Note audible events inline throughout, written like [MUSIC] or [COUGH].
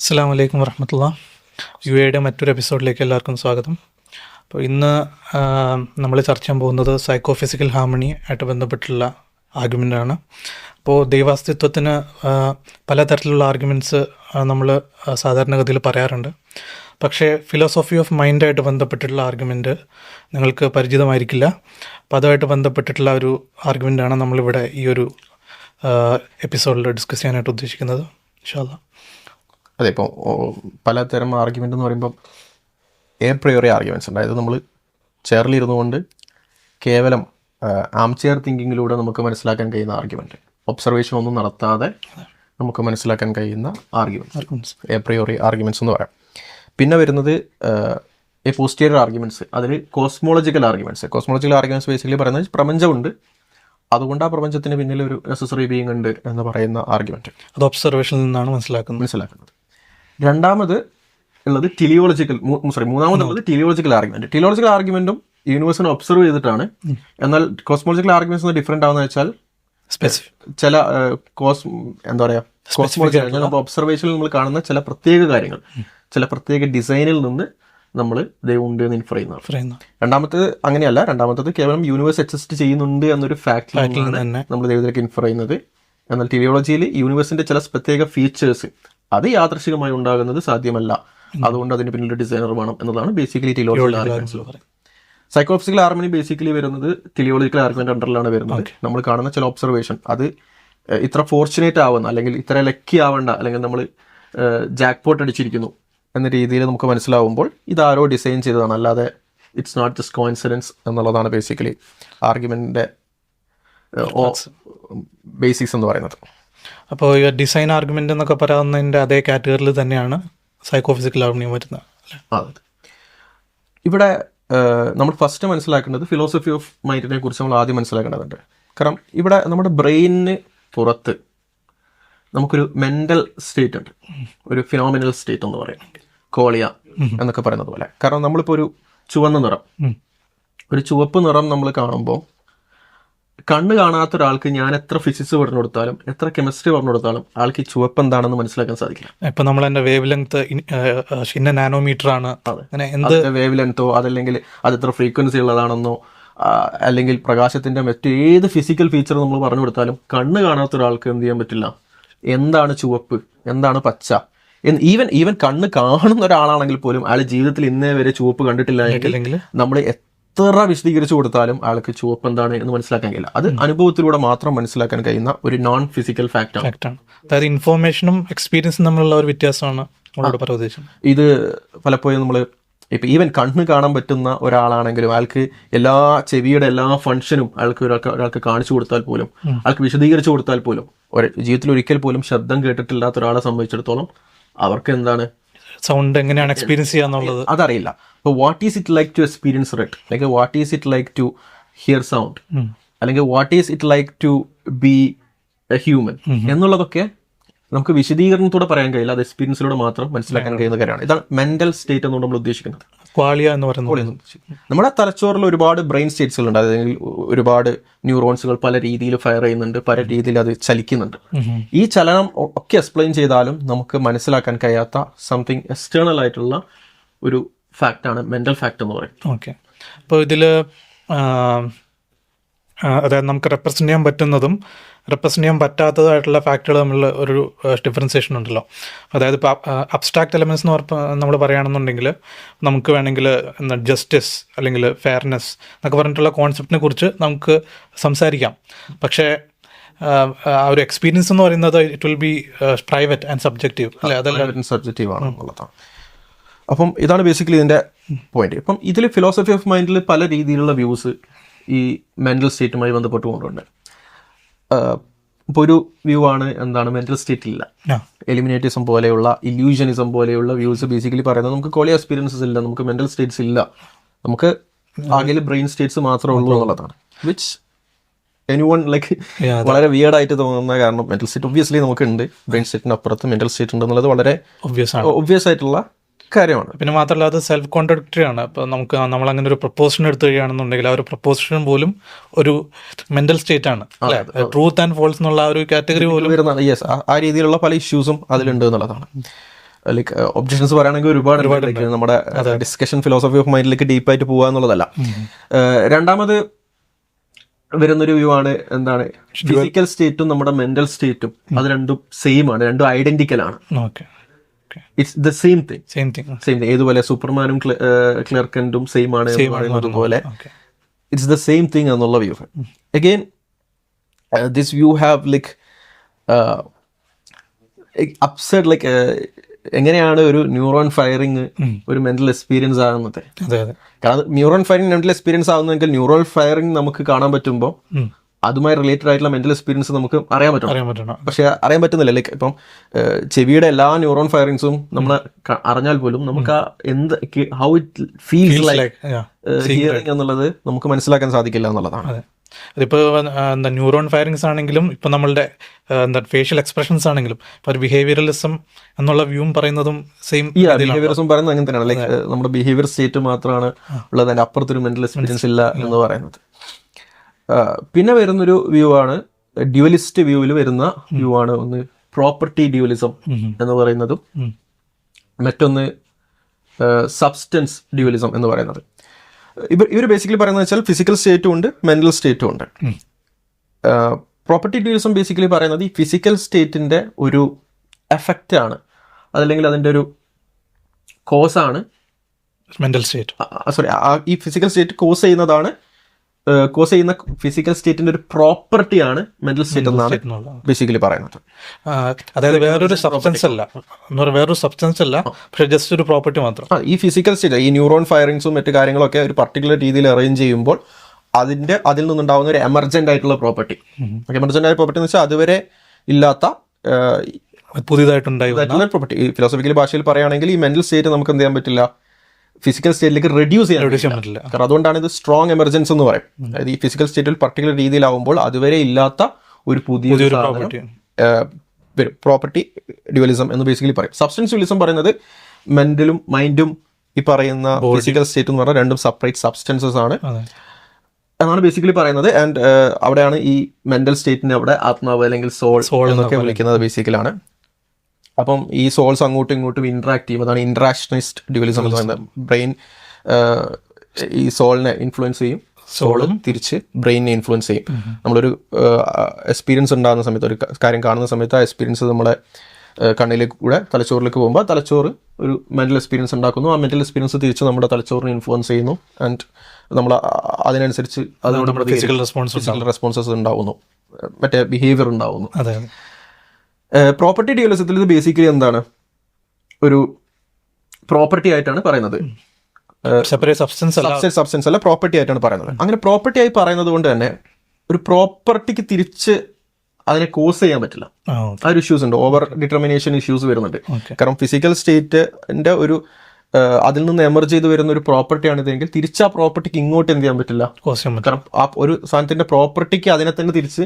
അസ്സാം വലൈക്കും വർഹമത്തുള്ള യു എയുടെ മറ്റൊരു എപ്പിസോഡിലേക്ക് എല്ലാവർക്കും സ്വാഗതം. അപ്പോൾ ഇന്ന് നമ്മൾ ചർച്ച ചെയ്യാൻ പോകുന്നത് സൈക്കോ ഫിസിക്കൽ ഹാർമണി ആയിട്ട് ബന്ധപ്പെട്ടുള്ള ആർഗ്യുമെന്റാണ് അപ്പോൾ ദൈവാസ്തിത്വത്തിന് പലതരത്തിലുള്ള ആർഗ്യുമെന്റ്സ് നമ്മൾ സാധാരണഗതിയിൽ പറയാറുണ്ട്. പക്ഷേ ഫിലോസോഫി ഓഫ് മൈൻഡായിട്ട് ബന്ധപ്പെട്ടിട്ടുള്ള ആർഗ്യുമെന്റ് നിങ്ങൾക്ക് പരിചിതമായിരിക്കില്ല. അപ്പോൾ അതുമായിട്ട് ബന്ധപ്പെട്ടിട്ടുള്ള ഒരു ആർഗ്യുമെന്റാണ് നമ്മളിവിടെ ഈ ഒരു എപ്പിസോഡിൽ ഡിസ്കസ് ചെയ്യാനായിട്ട് ഉദ്ദേശിക്കുന്നത്. ഇൻഷാല്ല അതെ ഇപ്പോൾ പലതരം ആർഗ്യുമെന്റ് എന്ന് പറയുമ്പോൾ എ പ്രയോറി ആർഗ്യുമെന്റ്സ് ഉണ്ട്. അതായത് നമ്മൾ ചെയറിലിരുന്നു കൊണ്ട് കേവലം ആം ചെയർ തിങ്കിങ്ങിലൂടെ നമുക്ക് മനസ്സിലാക്കാൻ കഴിയുന്ന ആർഗ്യുമെന്റ് ഒബ്സർവേഷൻ ഒന്നും നടത്താതെ നമുക്ക് മനസ്സിലാക്കാൻ കഴിയുന്ന ആർഗ്യുമെന്റ്സ് എ പ്രയോറി ആർഗ്യുമെന്റ്സ് എന്ന് പറയാം. പിന്നെ വരുന്നത് എ പോസ്റ്റിയർ ആർഗ്യുമെന്റ്സ് അതിൽ cosmological arguments cosmological arguments basically പറയുന്നത് പ്രപഞ്ചമുണ്ട്. അതുകൊണ്ട് ആ പ്രപഞ്ചത്തിന് പിന്നിൽ ഒരു നെസസറി ബീങ് ഉണ്ട് എന്ന് പറയുന്ന ആർഗ്യുമെന്റ് അത് ഒബ്സർവേഷനിൽ നിന്നാണ് മനസ്സിലാക്കുന്നത്. മനസ്സിലാക്കുന്നത്. രണ്ടാമത് ഉള്ളത് ടെലിയോളജിക്കൽ സോറി മൂന്നാമതുള്ളത് ടെലിയോളജിക്കൽ ആർഗ്യുമെന്റ് ടെലിയോളജിക്കൽ ആർഗ്യുമെന്റും യൂണിവേഴ്സിനെ ഒബ്സർവ് ചെയ്തിട്ടാണ്. എന്നാൽ കോസ്മോളജിക്കൽ ആർഗ്യുമെന്റ്സ് ഡിഫറെന്റ് ആവുന്ന വെച്ചാൽ ചില കോസ് എന്താ പറയാ കോസ്മോളജി നമ്മൾ ഒബ്സർവേഷനിൽ നമ്മൾ കാണുന്ന ചില പ്രത്യേക കാര്യങ്ങൾ. ചില പ്രത്യേക ഡിസൈനിൽ നിന്ന് നമ്മൾ ഉണ്ട് എന്ന് ഇൻഫർ ചെയ്യുന്നത് രണ്ടാമത്തേത് അങ്ങനെയല്ല. രണ്ടാമത്തത് കേവലം യൂണിവേഴ്സ് എക്സിസ്റ്റ് ചെയ്യുന്നുണ്ട് എന്നൊരു തന്നെ. നമ്മൾ ദൈവത്തിലേക്ക് ഇൻഫർ ചെയ്യുന്നത്. എന്നാൽ ടെലിയോളജിയിൽ യൂണിവേഴ്സിന്റെ ചില പ്രത്യേക ഫീച്ചേഴ്സ് അത് യാദൃശികമായി ഉണ്ടാകുന്നത് സാധ്യമല്ല. അതുകൊണ്ട് അതിന് പിന്നിൽ ഡിസൈനർ വേണം എന്നതാണ് basically teleological arguments psychophysical harmony basically വരുന്നത് ടിലിയോളജിക്കൽ ആർഗ്യുമെന്റ് അണ്ടറിലാണ് വരുന്നത്. നമ്മൾ കാണുന്ന ചില ഒബ്സർവേഷൻ അത് ഇത്ര ഫോർച്ചുനേറ്റ് ആവുന്ന അല്ലെങ്കിൽ ഇത്ര ലക്കി ആവേണ്ട അല്ലെങ്കിൽ നമ്മൾ ജാക്ക് പോട്ട് അടിച്ചിരിക്കുന്നു എന്ന രീതിയിൽ നമുക്ക് മനസ്സിലാവുമ്പോൾ ഇതാരോ ഡിസൈൻ ചെയ്തതാണ്. അല്ലാതെ ഇറ്റ്സ് നോട്ട് ജസ്റ്റ് കോയിൻസിഡൻസ് എന്നുള്ളതാണ് ബേസിക്കലി ആർഗ്യുമെന്റിന്റെ ബേസിക്സ് എന്ന് പറയുന്നത്. അപ്പോൾ ഈ ഡിസൈൻ ആർഗ്യുമെന്റ് എന്നൊക്കെ പറയാവുന്നതിന്റെ അതേ കാറ്റഗറിയിൽ തന്നെയാണ് സൈക്കോ ഫിസിക്കൽ വരുന്നത് അല്ലേ? അതെ. ഇവിടെ നമ്മൾ ഫസ്റ്റ് മനസ്സിലാക്കേണ്ടത് ഫിലോസഫി ഓഫ് മൈൻഡിനെ കുറിച്ച് നമ്മൾ ആദ്യം മനസ്സിലാക്കേണ്ടതുണ്ട്. കാരണം ഇവിടെ നമ്മുടെ ബ്രെയിനിന് പുറത്ത് നമുക്കൊരു മെന്റൽ സ്റ്റേറ്റ് ഉണ്ട്. ഒരു ഫിനോമിനൽ സ്റ്റേറ്റ് എന്ന് പറയും. കോളിയ എന്നൊക്കെ പറയുന്നത് പോലെ. കാരണം നമ്മളിപ്പോൾ ഒരു ചുവന്ന നിറം. ഒരു ചുവപ്പ് നിറം നമ്മൾ കാണുമ്പോൾ കണ്ണ് കാണാത്ത ഒരാൾക്ക് ഞാൻ എത്ര ഫിസിക്സ് പറഞ്ഞു കൊടുത്താലും എത്ര കെമിസ്ട്രി പറഞ്ഞു കൊടുത്താലും ആൾക്ക് ഈ ചുവപ്പ് എന്താണെന്ന് മനസ്സിലാക്കാൻ സാധിക്കില്ല. ഇപ്പൊ നമ്മൾ എന്റെ വേവ് ലെങ്ത് ഇന്ന നാനോമീറ്റർ ആണ്. എന്ത് വേവ് ലെങ്തോ അതല്ലെങ്കിൽ അത് എത്ര ഫ്രീക്വൻസി ഉള്ളതാണെന്നോ അല്ലെങ്കിൽ പ്രകാശത്തിന്റെ മറ്റു മറ്റേത് ഫിസിക്കൽ ഫീച്ചർ നമ്മൾ പറഞ്ഞു കൊടുത്താലും കണ്ണ് കാണാത്ത ഒരാൾക്ക് എന്ത് ചെയ്യാൻ പറ്റില്ല. എന്താണ് ചുവപ്പ്? എന്താണ് പച്ച? ഈവൻ ഈവൻ കണ്ണ് കാണുന്ന ഒരാളാണെങ്കിൽ പോലും അയാൾ ജീവിതത്തിൽ ഇന്നേ വരെ ചുവപ്പ് കണ്ടിട്ടില്ല എങ്കിൽ നമ്മൾ എത്ര വിശദീകരിച്ചു കൊടുത്താലും ആൾക്ക് ചുവപ്പ് എന്താണ് എന്ന് മനസ്സിലാക്കാൻ കഴിയില്ല. അത് അനുഭവത്തിലൂടെ മാത്രം മനസ്സിലാക്കാൻ കഴിയുന്ന ഒരു നോൺ ഫിസിക്കൽ ഫാക്റ്റ് ആണ്. ഫാക്റ്റാണ് അതായത് ഇൻഫോർമേഷനും എക്സ്പീരിയൻസും തമ്മിലുള്ള ഒരു വ്യത്യാസമാണ് ഇത് പലപ്പോഴും നമ്മൾ ഇപ്പം ഈവൻ കണ്ണ് കാണാൻ പറ്റുന്ന ഒരാളാണെങ്കിലും അയാൾക്ക് എല്ലാ ചെവിയുടെ എല്ലാ ഫങ്ഷനും അയാൾക്ക് ഒരാൾക്ക് ഒരാൾക്ക് കാണിച്ചു കൊടുത്താൽ പോലും അയാൾക്ക് വിശദീകരിച്ചു കൊടുത്താൽ പോലും ഒരു ജീവിതത്തിൽ ഒരിക്കൽ പോലും ശബ്ദം കേട്ടിട്ടില്ലാത്ത ഒരാളെ സംബന്ധിച്ചിടത്തോളം അവർക്ക് എന്താണ് സൗണ്ട് എങ്ങനെയാണ് എക്സ്പീരിയൻസ് ചെയ്യാന്നുള്ളത്? അതറിയില്ല. അപ്പോൾ what is it like to experience red like what is it like to hear sound അല്ലെങ്കിൽ what is it like to be a human എന്നുള്ളതൊക്കെ നമുക്ക് വിശദീകരണത്തോടെ പറയാൻ കഴിയില്ല. അത് എക്സ്പീരിയൻസിലൂടെ മാത്രം മനസ്സിലാക്കാൻ കഴിയുന്ന കാര്യമാണ്. ഇതാണ് മെന്റൽ സ്റ്റേറ്റ് എന്നുകൊണ്ട് നമ്മൾ ഉദ്ദേശിക്കുന്നത്. ക്വാളിയ എന്ന് പറയുന്നത്. നമ്മുടെ തലച്ചോറിൽ ഒരുപാട് ബ്രെയിൻ സ്റ്റേറ്റ്സുകൾ ഉണ്ട്. അതായത് ഒരുപാട് ന്യൂറോൺസുകൾ പല രീതിയിൽ ഫയർ ചെയ്യുന്നുണ്ട് പല രീതിയിൽ അത് ചലിക്കുന്നുണ്ട്. ഈ ചലനം ഒക്കെ എക്സ്പ്ലെയിൻ ചെയ്താലും നമുക്ക് മനസ്സിലാക്കാൻ കഴിയാത്ത സംതിങ് എക്സ്റ്റേണൽ ആയിട്ടുള്ള ഒരു ഫാക്റ്റാണ് മെന്റൽ ഫാക്ട് എന്ന് പറയുന്നത്. ഓക്കെ. അപ്പോൾ ഇതിൽ അതായത് നമുക്ക് റെപ്രസെന്റ് ചെയ്യാൻ പറ്റുന്നതും റെപ്രസെന്റ് ചെയ്യാൻ പറ്റാത്തതായിട്ടുള്ള ഫാക്ടറുകൾ തമ്മിലുള്ള ഒരു ഡിഫറൻസിയേഷൻ ഉണ്ടല്ലോ. അതായത് ഇപ്പോൾ അബ്സ്ട്രാക്ട് എലമെൻസ് എന്ന് പറഞ്ഞ നമ്മൾ പറയുകയാണെന്നുണ്ടെങ്കിൽ നമുക്ക് വേണമെങ്കിൽ എന്താ ജസ്റ്റിസ് അല്ലെങ്കിൽ ഫെയർനെസ് എന്നൊക്കെ പറഞ്ഞിട്ടുള്ള കോൺസെപ്റ്റിനെ കുറിച്ച് നമുക്ക് സംസാരിക്കാം. പക്ഷേ ആ, ആ ഒരു എക്സ്പീരിയൻസ് എന്ന് പറയുന്നത് it will be private and subjective അല്ലേ? അതല്ല സബ്ജക്റ്റീവ് ആണ് എന്നുള്ളതാണ്. അപ്പം ഇതാണ് ബേസിക്കലി ഇതിന്റെ പോയിന്റ് ഇപ്പം ഇതിൽ ഫിലോസഫി ഓഫ് മൈൻഡിൽ പല രീതിയിലുള്ള വ്യൂസ് ഈ മെന്റൽ സ്റ്റേറ്റുമായി ബന്ധപ്പെട്ട് കൊണ്ടുണ്ട് ഇപ്പോൾ ഒരു വ്യൂ ആണ് എന്താണ് മെന്റൽ സ്റ്റേറ്റ് ഇല്ല. എലിമിനേറ്റിസം പോലെയുള്ള ഇല്യൂഷനിസം പോലെയുള്ള വ്യൂസ് ബേസിക്കലി പറയുന്നത് നമുക്ക് കോളി എക്സ്പീരിയൻസസ് ഇല്ല നമുക്ക് മെന്റൽ സ്റ്റേറ്റ്സ് ഇല്ല. നമുക്ക് ആകെ ബ്രെയിൻ സ്റ്റേറ്റ്സ് മാത്രമേ ഉള്ളൂ എന്നുള്ളതാണ്. വിച്ച് എനി വൺ ലൈക്ക് വളരെ വിയർഡ് ആയിട്ട് തോന്നുന്ന കാരണം മെന്റൽ സ്റ്റേറ്റ് ഒബ്വിയസ്ലി നമുക്ക് ഉണ്ട് ബ്രെയിൻ സ്റ്റേറ്റിന് അപ്പുറത്ത് മെന്റൽ സ്റ്റേറ്റ് ഉണ്ട് എന്നുള്ളത് വളരെ ഒബ്വിയസ് ആയിട്ടുള്ള കാര്യമാണ്. പിന്നെ മാത്രമല്ല അത് സെൽഫ് കോൺട്രഡിക്ടറി ആണ്. അപ്പോൾ നമുക്ക് നമ്മൾ അങ്ങനെ ഒരു പ്രപ്പോസിഷൻ എടുത്തു കഴിയുകയാണെന്നുണ്ടെങ്കിൽ ആ ഒരു പ്രപ്പോസിഷൻ പോലും ഒരു മെന്റൽ സ്റ്റേറ്റ് ആണ്. ട്രൂത്ത് ആൻഡ് ഫോൾസ് എന്നുള്ള ആ ഒരു കാറ്റഗറി പോലും വരുന്നതാണ്. യെസ് ആ രീതിയിലുള്ള പല ഇഷ്യൂസും അതിലുണ്ട് എന്നുള്ളതാണ്. ലൈക്ക് ഒബ്ജക്ഷൻസ് പറയുകയാണെങ്കിൽ ഒരുപാട് ഒരുപാട് നമ്മുടെ ഡിസ്കഷൻ ഫിലോസഫി ഓഫ് മൈൻഡിലേക്ക് ഡീപ്പായിട്ട് പോകുക എന്നുള്ളതല്ല. രണ്ടാമത് വരുന്നൊരു വ്യൂ ആണ് എന്താണ്? ഫിസിക്കൽ സ്റ്റേറ്റും നമ്മുടെ മെന്റൽ സ്റ്റേറ്റും അത് രണ്ടും സെയിം ആണ്. രണ്ടും ഐഡന്റിക്കൽ ആണ്. Okay it's the same thing same thing same ഏതുപോലെ സൂപ്പർമാനും ക്ലർക്കൻഡും സെയിം ആണ് പറയുന്നത് പോലെ ഇറ്റ്സ് ദ സെയിം തിങ് എന്നുള്ള view again this view have like upset like എങ്ങനെയാണ് ഒരു ന്യൂറോൺ ഫയറിങ് ഒരു മെന്റൽ എക്സ്പീരിയൻസ് ആകുന്നത്? കാരണം ന്യൂറോൺ ഫയറിങ് മെന്റൽ എക്സ്പീരിയൻസ് ആകുന്നെങ്കിൽ ന്യൂറോൺ ഫയറിങ് നമുക്ക് കാണാൻ പറ്റുമ്പോൾ. അതുമായി റിലേറ്റഡ് ആയിട്ടുള്ള മെന്റൽ എക്സ്പീരിയൻസ് നമുക്ക് അറിയാൻ പറ്റും. അറിയാൻ പറ്റണം. പക്ഷെ അറിയാൻ പറ്റുന്നില്ല. ലൈക്ക് ഇപ്പം ചെവിയുടെ എല്ലാ ന്യൂറോൺ ഫയറിങ്സും നമ്മൾ അറിഞ്ഞാൽ പോലും നമുക്ക് ആ എന്ത് how it feels like hearing എന്നുള്ളത് നമുക്ക് മനസ്സിലാക്കാൻ സാധിക്കില്ല എന്നുള്ളതാണ്. അതെ. അതിപ്പോൾ എന്താ ന്യൂറോൺ ഫയറിങ്സ് ആണെങ്കിലും ഇപ്പൊ നമ്മളുടെ എന്താ ഫേഷ്യൽ എക്സ്പ്രഷൻസ് ആണെങ്കിലും ഇപ്പോൾ ഒരു ബിഹേവിയറലിസം എന്നുള്ള വ്യൂവും പറയുന്നതും സെയിം ബിഹേവിയറിസം പറയുന്നത് അങ്ങനെ തന്നെയാണ്. ലൈക്ക് നമ്മുടെ ബിഹേവിയർ സ്റ്റേറ്റ് മാത്രമാണ് ഉള്ളത് അതിന്റെ അപ്പുറത്തൊരു മെന്റൽ എക്സ്പീരിയൻസ് ഇല്ല എന്ന് പറയുന്നത്. പിന്നെ വരുന്നൊരു വ്യൂ ആണ് ഡ്യുവലിസ്റ്റ് വ്യൂവിൽ വരുന്ന വ്യൂ ആണ് ഒന്ന് പ്രോപ്പർട്ടി ഡ്യുവലിസം എന്ന് പറയുന്നതും മറ്റൊന്ന് സബ്സ്റ്റൻസ് ഡ്യുവലിസം എന്ന് പറയുന്നത്. ഇവർ ഇവർ ബേസിക്കലി പറയുന്നത് വെച്ചാൽ ഫിസിക്കൽ സ്റ്റേറ്റും ഉണ്ട് മെന്റൽ സ്റ്റേറ്റും ഉണ്ട്. പ്രോപ്പർട്ടി ഡ്യൂലിസം ബേസിക്കലി പറയുന്നത് ഈ ഫിസിക്കൽ സ്റ്റേറ്റിന്റെ ഒരു എഫക്റ്റ് ആണ്. അതല്ലെങ്കിൽ അതിന്റെ ഒരു കോസാണ് മെന്റൽ സ്റ്റേറ്റ് സോറി ഈ ഫിസിക്കൽ സ്റ്റേറ്റ് കോസ് ചെയ്യുന്നതാണ് കോസ് ചെയ്യുന്ന ഫിസിക്കൽ സ്റ്റേറ്റിന്റെ ഒരു പ്രോപ്പർട്ടിയാണ് മെന്റൽ സ്റ്റേറ്റ് എന്നാണ് ബേസിക്കലി പറയുന്നത്. അതായത് വേറൊരു സബ്സ്റ്റൻസ് അല്ല. എന്ന് പറഞ്ഞാൽ വേറൊരു സബ്സ്റ്റൻസ് അല്ല പക്ഷെ ജസ്റ്റ് ഒരു പ്രോപ്പർട്ടി മാത്രം. ഈ ഫിസിക്കൽ സ്റ്റേറ്റ് ഈ ന്യൂറോൺ ഫയറിങ്സും മറ്റു കാര്യങ്ങളൊക്കെ ഒരു പർട്ടിക്കുലർ രീതിയിൽ അറേഞ്ച് ചെയ്യുമ്പോൾ അതിന്റെ അതിൽ നിന്നുണ്ടാവുന്ന ഒരു എമർജന്റ് ആയിട്ടുള്ള പ്രോപ്പർട്ടി എമർജന്റ് ആയ പ്രോപ്പർട്ടി എന്ന് വെച്ചാൽ അതുവരെ ഇല്ലാത്ത പുതിയതായിട്ടുണ്ടായി പ്രോപ്പർട്ടി ഫിലോസഫിക്കൽ ഭാഷയിൽ പറയുകയാണെങ്കിൽ ഈ മെന്റൽ സ്റ്റേറ്റ് നമുക്ക് എന്ത് ചെയ്യാൻ പറ്റില്ല? ഫിസിക്കൽ സ്റ്റേറ്റിലേക്ക് റെഡ്യൂസ് ചെയ്യാൻ പറ്റില്ല. കാരണം അതുകൊണ്ടാണ് ഇത് സ്ട്രോങ് എമർജൻസ് എന്ന് പറയും. അതായത് ഈ ഫിസിക്കൽ സ്റ്റേറ്റിൽ പർട്ടിക്കുലർ രീതിയിലാവുമ്പോൾ അതുവരെ ഇല്ലാത്ത ഒരു പുതിയ പ്രോപ്പർട്ടി വരും. പ്രോപ്പർട്ടി ഡ്യുവലിസം എന്ന് ബേസിക്കലി പറയും. സബ്സ്റ്റൻസ് ഡ്യുവലിസം പറയുന്നത് മെന്റലും മൈൻഡും ഈ പറയുന്ന ഫിസിക്കൽ സ്റ്റേറ്റ് എന്ന് പറഞ്ഞാൽ രണ്ടും സെപ്പറേറ്റ് സബ്സ്റ്റൻസസ് ആണ്. എന്നാണ് ബേസിക്കലി പറയുന്നത്. ആൻഡ് അവിടെയാണ് ഈ മെന്റൽ സ്റ്റേറ്റിനെ അവിടെ ആത്മാവ് അല്ലെങ്കിൽ സോൾ സോൾ എന്നൊക്കെ വിളിക്കുന്നത് ബേസിക്കലാണ് അപ്പം ഈ സോൾസ് അങ്ങോട്ടും ഇങ്ങോട്ടും ഇന്ററാക്ട് ചെയ്യും. അതാണ് ഇന്ററാക്ഷനിസ്റ്റ് ഡ്യുവലിസം എന്ന് പറയുന്നത്. ബ്രെയിൻ ഈ സോളിനെ ഇൻഫ്ലുവൻസ് ചെയ്യും. സോളും തിരിച്ച് ബ്രെയിനിനെ ഇൻഫ്ലുവൻസ് ചെയ്യും. നമ്മളൊരു എക്സ്പീരിയൻസ് ഉണ്ടാകുന്ന സമയത്ത് ഒരു കാര്യം കാണുന്ന സമയത്ത് ആ എക്സ്പീരിയൻസ് നമ്മളെ കണ്ണിലേക്ക് കൂടെ തലച്ചോറിലേക്ക് പോകുമ്പോൾ തലച്ചോറ് ഒരു മെന്റൽ എക്സ്പീരിയൻസ് ഉണ്ടാക്കുന്നു. ആ മെന്റൽ എക്സ്പീരിയൻസ് തിരിച്ച് നമ്മുടെ തലച്ചോറിനെ ഇൻഫ്ലുവൻസ് ചെയ്യുന്നു. ആൻഡ് നമ്മൾ അതിനനുസരിച്ച് അതിനോട് ഫിസിക്കൽ റെസ്പോൺസ് ഫിസിക്കൽ റെസ്പോൺസസ് ഉണ്ടാവുന്നു. മറ്റേ ബിഹേവിയർ ഉണ്ടാവുന്നു. പ്രോപ്പർട്ടി ഡ്യൂലിസത്തിൽ ഇത് ബേസിക്കലി എന്താണ്? ഒരു പ്രോപ്പർട്ടി ആയിട്ടാണ് പറയുന്നത്. സെപ്പറേറ്റ് സബ്സ്റ്റൻസ് അല്ല. സബ്സ്റ്റൻസ് അല്ല പ്രോപ്പർട്ടി ആയിട്ടാണ് പറയുന്നത്. അങ്ങനെ പ്രോപ്പർട്ടി ആയി പറയുന്നത് കൊണ്ട് തന്നെ ഒരു പ്രോപ്പർട്ടിക്ക് തിരിച്ച് അതിനെ കോസ് ചെയ്യാൻ പറ്റില്ല. ആ ഒരു ഇഷ്യൂസ് ഉണ്ട്. ഓവർ ഡിറ്റർമിനേഷൻ ഇഷ്യൂസ് വരുന്നുണ്ട്. കാരണം ഫിസിക്കൽ സ്റ്റേറ്റിന്റെ ഒരു അതിൽ നിന്ന് എമർജ് ചെയ്ത് വരുന്ന ഒരു പ്രോപ്പർട്ടി ഇതെങ്കിൽ തിരിച്ച് ആ പ്രോപ്പർട്ടിക്ക് ഇങ്ങോട്ട് എന്ത് ചെയ്യാൻ പറ്റില്ല. കാരണം ആ ഒരു സാധനത്തിന്റെ പ്രോപ്പർട്ടിക്ക് അതിനെ തന്നെ തിരിച്ച്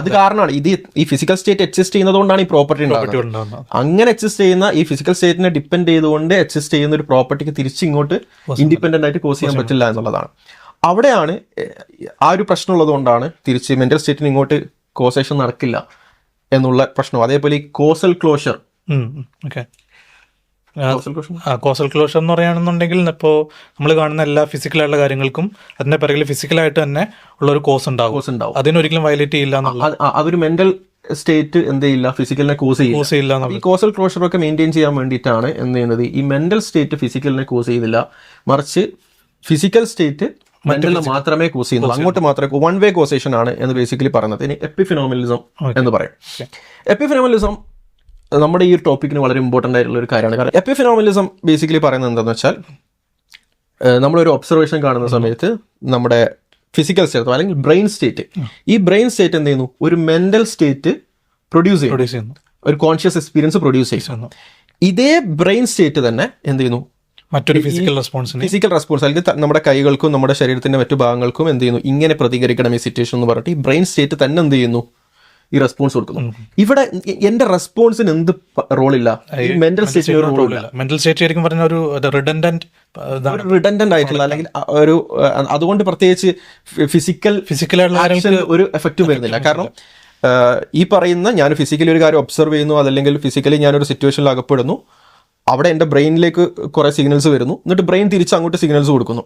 അത് കാരണമാണ്. ഇത് ഈ ഫിസിക്കൽ സ്റ്റേറ്റ് എക്സിസ്റ്റ് ചെയ്യുന്നതുകൊണ്ടാണ് ഈ പ്രോപ്പർട്ടി ഉണ്ടാകുന്നത്. അങ്ങനെ എക്സിസ്റ്റ് ചെയ്യുന്ന ഈ ഫിസിക്കൽ സ്റ്റേറ്റിനെ ഡിപ്പെൻഡ് ചെയ്തുകൊണ്ട് എക്സിസ്റ്റ് ചെയ്യുന്ന ഒരു പ്രോപ്പർട്ടിക്ക് തിരിച്ച് ഇങ്ങോട്ട് ഇൻഡിപെൻഡന്റ് ആയിട്ട് കോസ് ചെയ്യാൻ പറ്റില്ല എന്നുള്ളതാണ്. അവിടെയാണ് ആ ഒരു പ്രശ്നം ഉള്ളതുകൊണ്ടാണ് തിരിച്ച് മെന്റൽ സ്റ്റേറ്റിന് ഇങ്ങോട്ട് കോസേഷൻ നടക്കില്ല എന്നുള്ള പ്രശ്നം. അതേപോലെ ഈ കോസൽ ക്ലോഷർ കോസൽ ക്ലോഷർ എന്ന് പറയുകയാണെന്നുണ്ടെങ്കിൽ ഇപ്പോൾ നമ്മൾ കാണുന്ന എല്ലാ ഫിസിക്കലായിട്ടുള്ള കാര്യങ്ങൾക്കും അതിന്റെ പിറകിൽ ഫിസിക്കലായിട്ട് തന്നെ ഉള്ള ഒരു കോസ് ഉണ്ടാവും. കോസ് ഉണ്ടാവും. അതിനൊരിക്കലും വയലേറ്റ് ചെയ്യില്ല അതൊരു മെന്റൽ സ്റ്റേറ്റ് എന്ത് ചെയ്യില്ല ഫിസിക്കലിനെ കോസ് ചെയ്യില്ല. കോസ് ചെയ്യില്ല എന്നുള്ള ഈ കോസൽ ക്ലോഷർ ഒക്കെ മെയിന്റെയിൻ ചെയ്യാൻ വേണ്ടിയിട്ടാണ് എന്ത് ചെയ്യുന്നത്? ഈ മെന്റൽ സ്റ്റേറ്റ് ഫിസിക്കലിനെ കോസ് ചെയ്തില്ല. മറിച്ച് ഫിസിക്കൽ സ്റ്റേറ്റ് മെന്റലിനെ മാത്രമേ കോസ് ചെയ്യുന്നു അങ്ങോട്ട് മാത്രമേ വൺ വേ കോസേഷൻ ആണ് എന്ന് ബേസിക്കലി പറയുന്നത് ഇനി എപ്പിഫിനോമലിസം എന്ന് പറയും. എപ്പിഫിനോമലിസം നമ്മുടെ ഈ ഒരു ടോപ്പിക്കിന് വളരെ ഇമ്പോർട്ടന്റ് ആയിട്ടുള്ള ഒരു കാര്യമാണ്. കാരണം എപ്പിഫിനോമലിസം ബേസിക്കലി പറയുന്നത് എന്താണെന്ന് വെച്ചാൽ നമ്മളൊരു ഒബ്സർവേഷൻ കാണുന്ന സമയത്ത് നമ്മുടെ ഫിസിക്കൽ സ്റ്റേറ്റ് അല്ലെങ്കിൽ ബ്രെയിൻ സ്റ്റേറ്റ് ഈ ബ്രെയിൻ സ്റ്റേറ്റ് എന്ത് ചെയ്യുന്നു? ഒരു മെന്റൽ സ്റ്റേറ്റ് പ്രൊഡ്യൂസ് ചെയ്യും പ്രൊഡ്യൂസ് ചെയ്യുന്നു. ഒരു കോൺഷ്യസ് എക്സ്പീരിയൻസ് പ്രൊഡ്യൂസ് ചെയ്യുന്നു. ഇതേ ബ്രെയിൻ സ്റ്റേറ്റ് തന്നെ എന്ത് ചെയ്യുന്നു? മറ്റൊരു ഫിസിക്കൽ റെസ്പോൺസ് ഫിസിക്കൽ റെസ്പോൺസ് അല്ലെങ്കിൽ നമ്മുടെ കൈകൾക്കും നമ്മുടെ ശരീരത്തിന്റെ മറ്റു ഭാഗങ്ങൾക്കും എന്ത് ചെയ്യുന്നു? ഇങ്ങനെ പ്രതികരിക്കണം ഈ സിറ്റുവേഷൻ എന്ന് പറഞ്ഞിട്ട് ഈ ബ്രെയിൻ സ്റ്റേറ്റ് തന്നെ എന്ത് ചെയ്യുന്നു? ഈ റെസ്പോൺസ് കൊടുക്കുന്നു. ഇവിടെ എന്റെ റെസ്പോൺസിന് എന്ത് റോളില്ല? മെന്റൽ സ്റ്റേറ്റിന് ഒരു റോളില്ല. മെന്റൽ സ്റ്റേറ്റ് ശരിക്കും പറഞ്ഞ ഒരു റിഡൻഡന്റ് ഒരു റിഡൻഡന്റ് ആയിട്ടുള്ള അല്ലെങ്കിൽ ഒരു അതുകൊണ്ട് പ്രത്യേകിച്ച് ഫിസിക്കൽ ഫിസിക്കലായിട്ടുള്ള ആക്ഷൻ ഒരു എഫക്റ്റും വരുന്നില്ല. കാരണം ഈ പറയുന്ന ഞാൻ ഫിസിക്കലി ഒരു കാര്യം ഒബ്സർവ് ചെയ്യുന്നു അതല്ലെങ്കിൽ ഫിസിക്കലി ഞാൻ ഒരു സിറ്റുവേഷനിൽ അകപ്പെടുന്നു. അവിടെ എന്റെ ബ്രെയിനിലേക്ക് കുറേ സിഗ്നൽസ് വരുന്നു. എന്നിട്ട് ബ്രെയിൻ തിരിച്ച് അങ്ങോട്ട് സിഗ്നൽസ് കൊടുക്കുന്നു.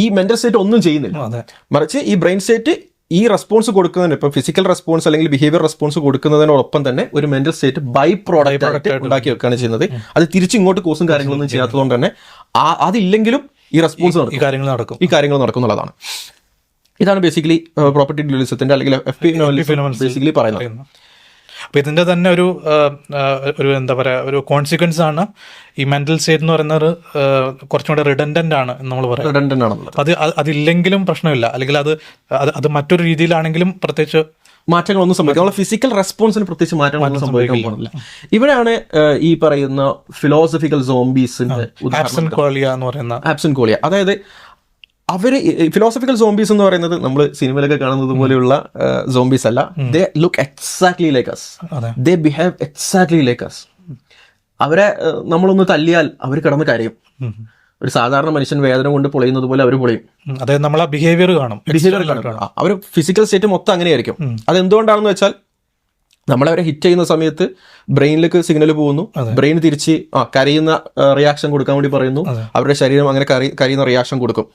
ഈ മെന്റൽ സ്റ്റേറ്റ് ഒന്നും ചെയ്യുന്നില്ല. മറിച്ച് ഈ ബ്രെയിൻ സ്റ്റേറ്റ് ഈ റെസ്പോൺസ് കൊടുക്കുന്നതിന് ഇപ്പം ഫിസിക്കൽ റെസ്പോൺസ് അല്ലെങ്കിൽ ബിഹേവിയർ റെസ്പോൺസ് കൊടുക്കുന്നതിനോടൊപ്പം തന്നെ ഒരു മെന്റൽ സ്റ്റേറ്റ് ബൈ പ്രോഡക്റ്റ് ആയിട്ട് ഉണ്ടാക്കി വെക്കുകയാണ് ചെയ്യുന്നത്. അത് തിരിച്ച് ഇങ്ങോട്ട് കോഴ്സും കാര്യങ്ങളൊന്നും ചെയ്യാത്തതുകൊണ്ട് തന്നെ ആ- അതില്ലെങ്കിലും ഈ റെസ്പോൺസ് നടക്കും ഈ കാര്യങ്ങൾ നടക്കും. ഈ കാര്യങ്ങൾ നടക്കുന്നുള്ളതാണ് ഇതാണ് ബേസിക്കലി പ്രോപ്പർട്ടി ഡ്യൂലിസത്തിന്റെ അല്ലെങ്കിൽ എഫ് പി ബേസിക്കലി പറയുന്നത്. പറയുന്നു ഇതിന്റെ തന്നെ ഒരു ഒരു എന്താ പറയുക ഒരു കോൺസിക്വൻസ് ആണ് ഈ മെന്റൽ സ്റ്റേറ്റ് എന്ന് പറയുന്നത് കുറച്ചും കൂടെ റിഡൻഡന്റ് ആണ് എന്ന് നമ്മൾ പറയാം. റിഡൻഡന്റ് ആണെന്നുള്ളത്. അത് അത് അതില്ലെങ്കിലും പ്രശ്നമില്ല. അല്ലെങ്കിൽ അത് അത് മറ്റൊരു രീതിയിലാണെങ്കിലും പ്രത്യേകിച്ച് മാറ്റങ്ങളൊന്നും സംഭവിക്കും നമ്മളെ ഫിസിക്കൽ റെസ്പോൺസിന് പ്രത്യേകിച്ച് മാറ്റങ്ങളൊന്നും സംഭവിക്കാൻ പോകുന്നില്ല. ഇവിടെയാണ് ഈ പറയുന്ന ഫിലോസഫിക്കൽ സോംബീസിന്റെ ആബ്സൻ കോളിയ എന്ന് പറയുന്ന ആപ്സൻ കോളിയ അതായത് അവർ ഫിലോസഫിക്കൽ സോംബീസ് എന്ന് പറയുന്നത് നമ്മൾ സിനിമയിലൊക്കെ കാണുന്നത് പോലെയുള്ള സോംബീസ് അല്ല. They look exactly like us they behave exactly like us അവരെ നമ്മളൊന്ന് തല്ലിയാൽ അവർ കിടന്ന് കരയും. ഒരു സാധാരണ മനുഷ്യൻ വേദന കൊണ്ട് പൊളിയുന്നത് പോലെ അവർ പൊളിയും. അതായത് നമ്മളെ ബിഹേവിയർ കാണും. ബിഹേവിയർ കാണും. അവർ ഫിസിക്കൽ സ്റ്റേറ്റ് മൊത്തം അങ്ങനെയായിരിക്കും. അത് അതെന്തുകൊണ്ടാണെന്ന് വെച്ചാൽ നമ്മളവരെ ഹിറ്റ് ചെയ്യുന്ന സമയത്ത് ബ്രെയിനിലേക്ക് സിഗ്നൽ പോകുന്നു. ബ്രെയിൻ തിരിച്ച് ആ കരയുന്ന റിയാക്ഷൻ കൊടുക്കാൻ വേണ്ടി പറയുന്നു. അവരുടെ ശരീരം അങ്ങനെ കരി- കരയുന്ന റിയാക്ഷൻ കൊടുക്കും.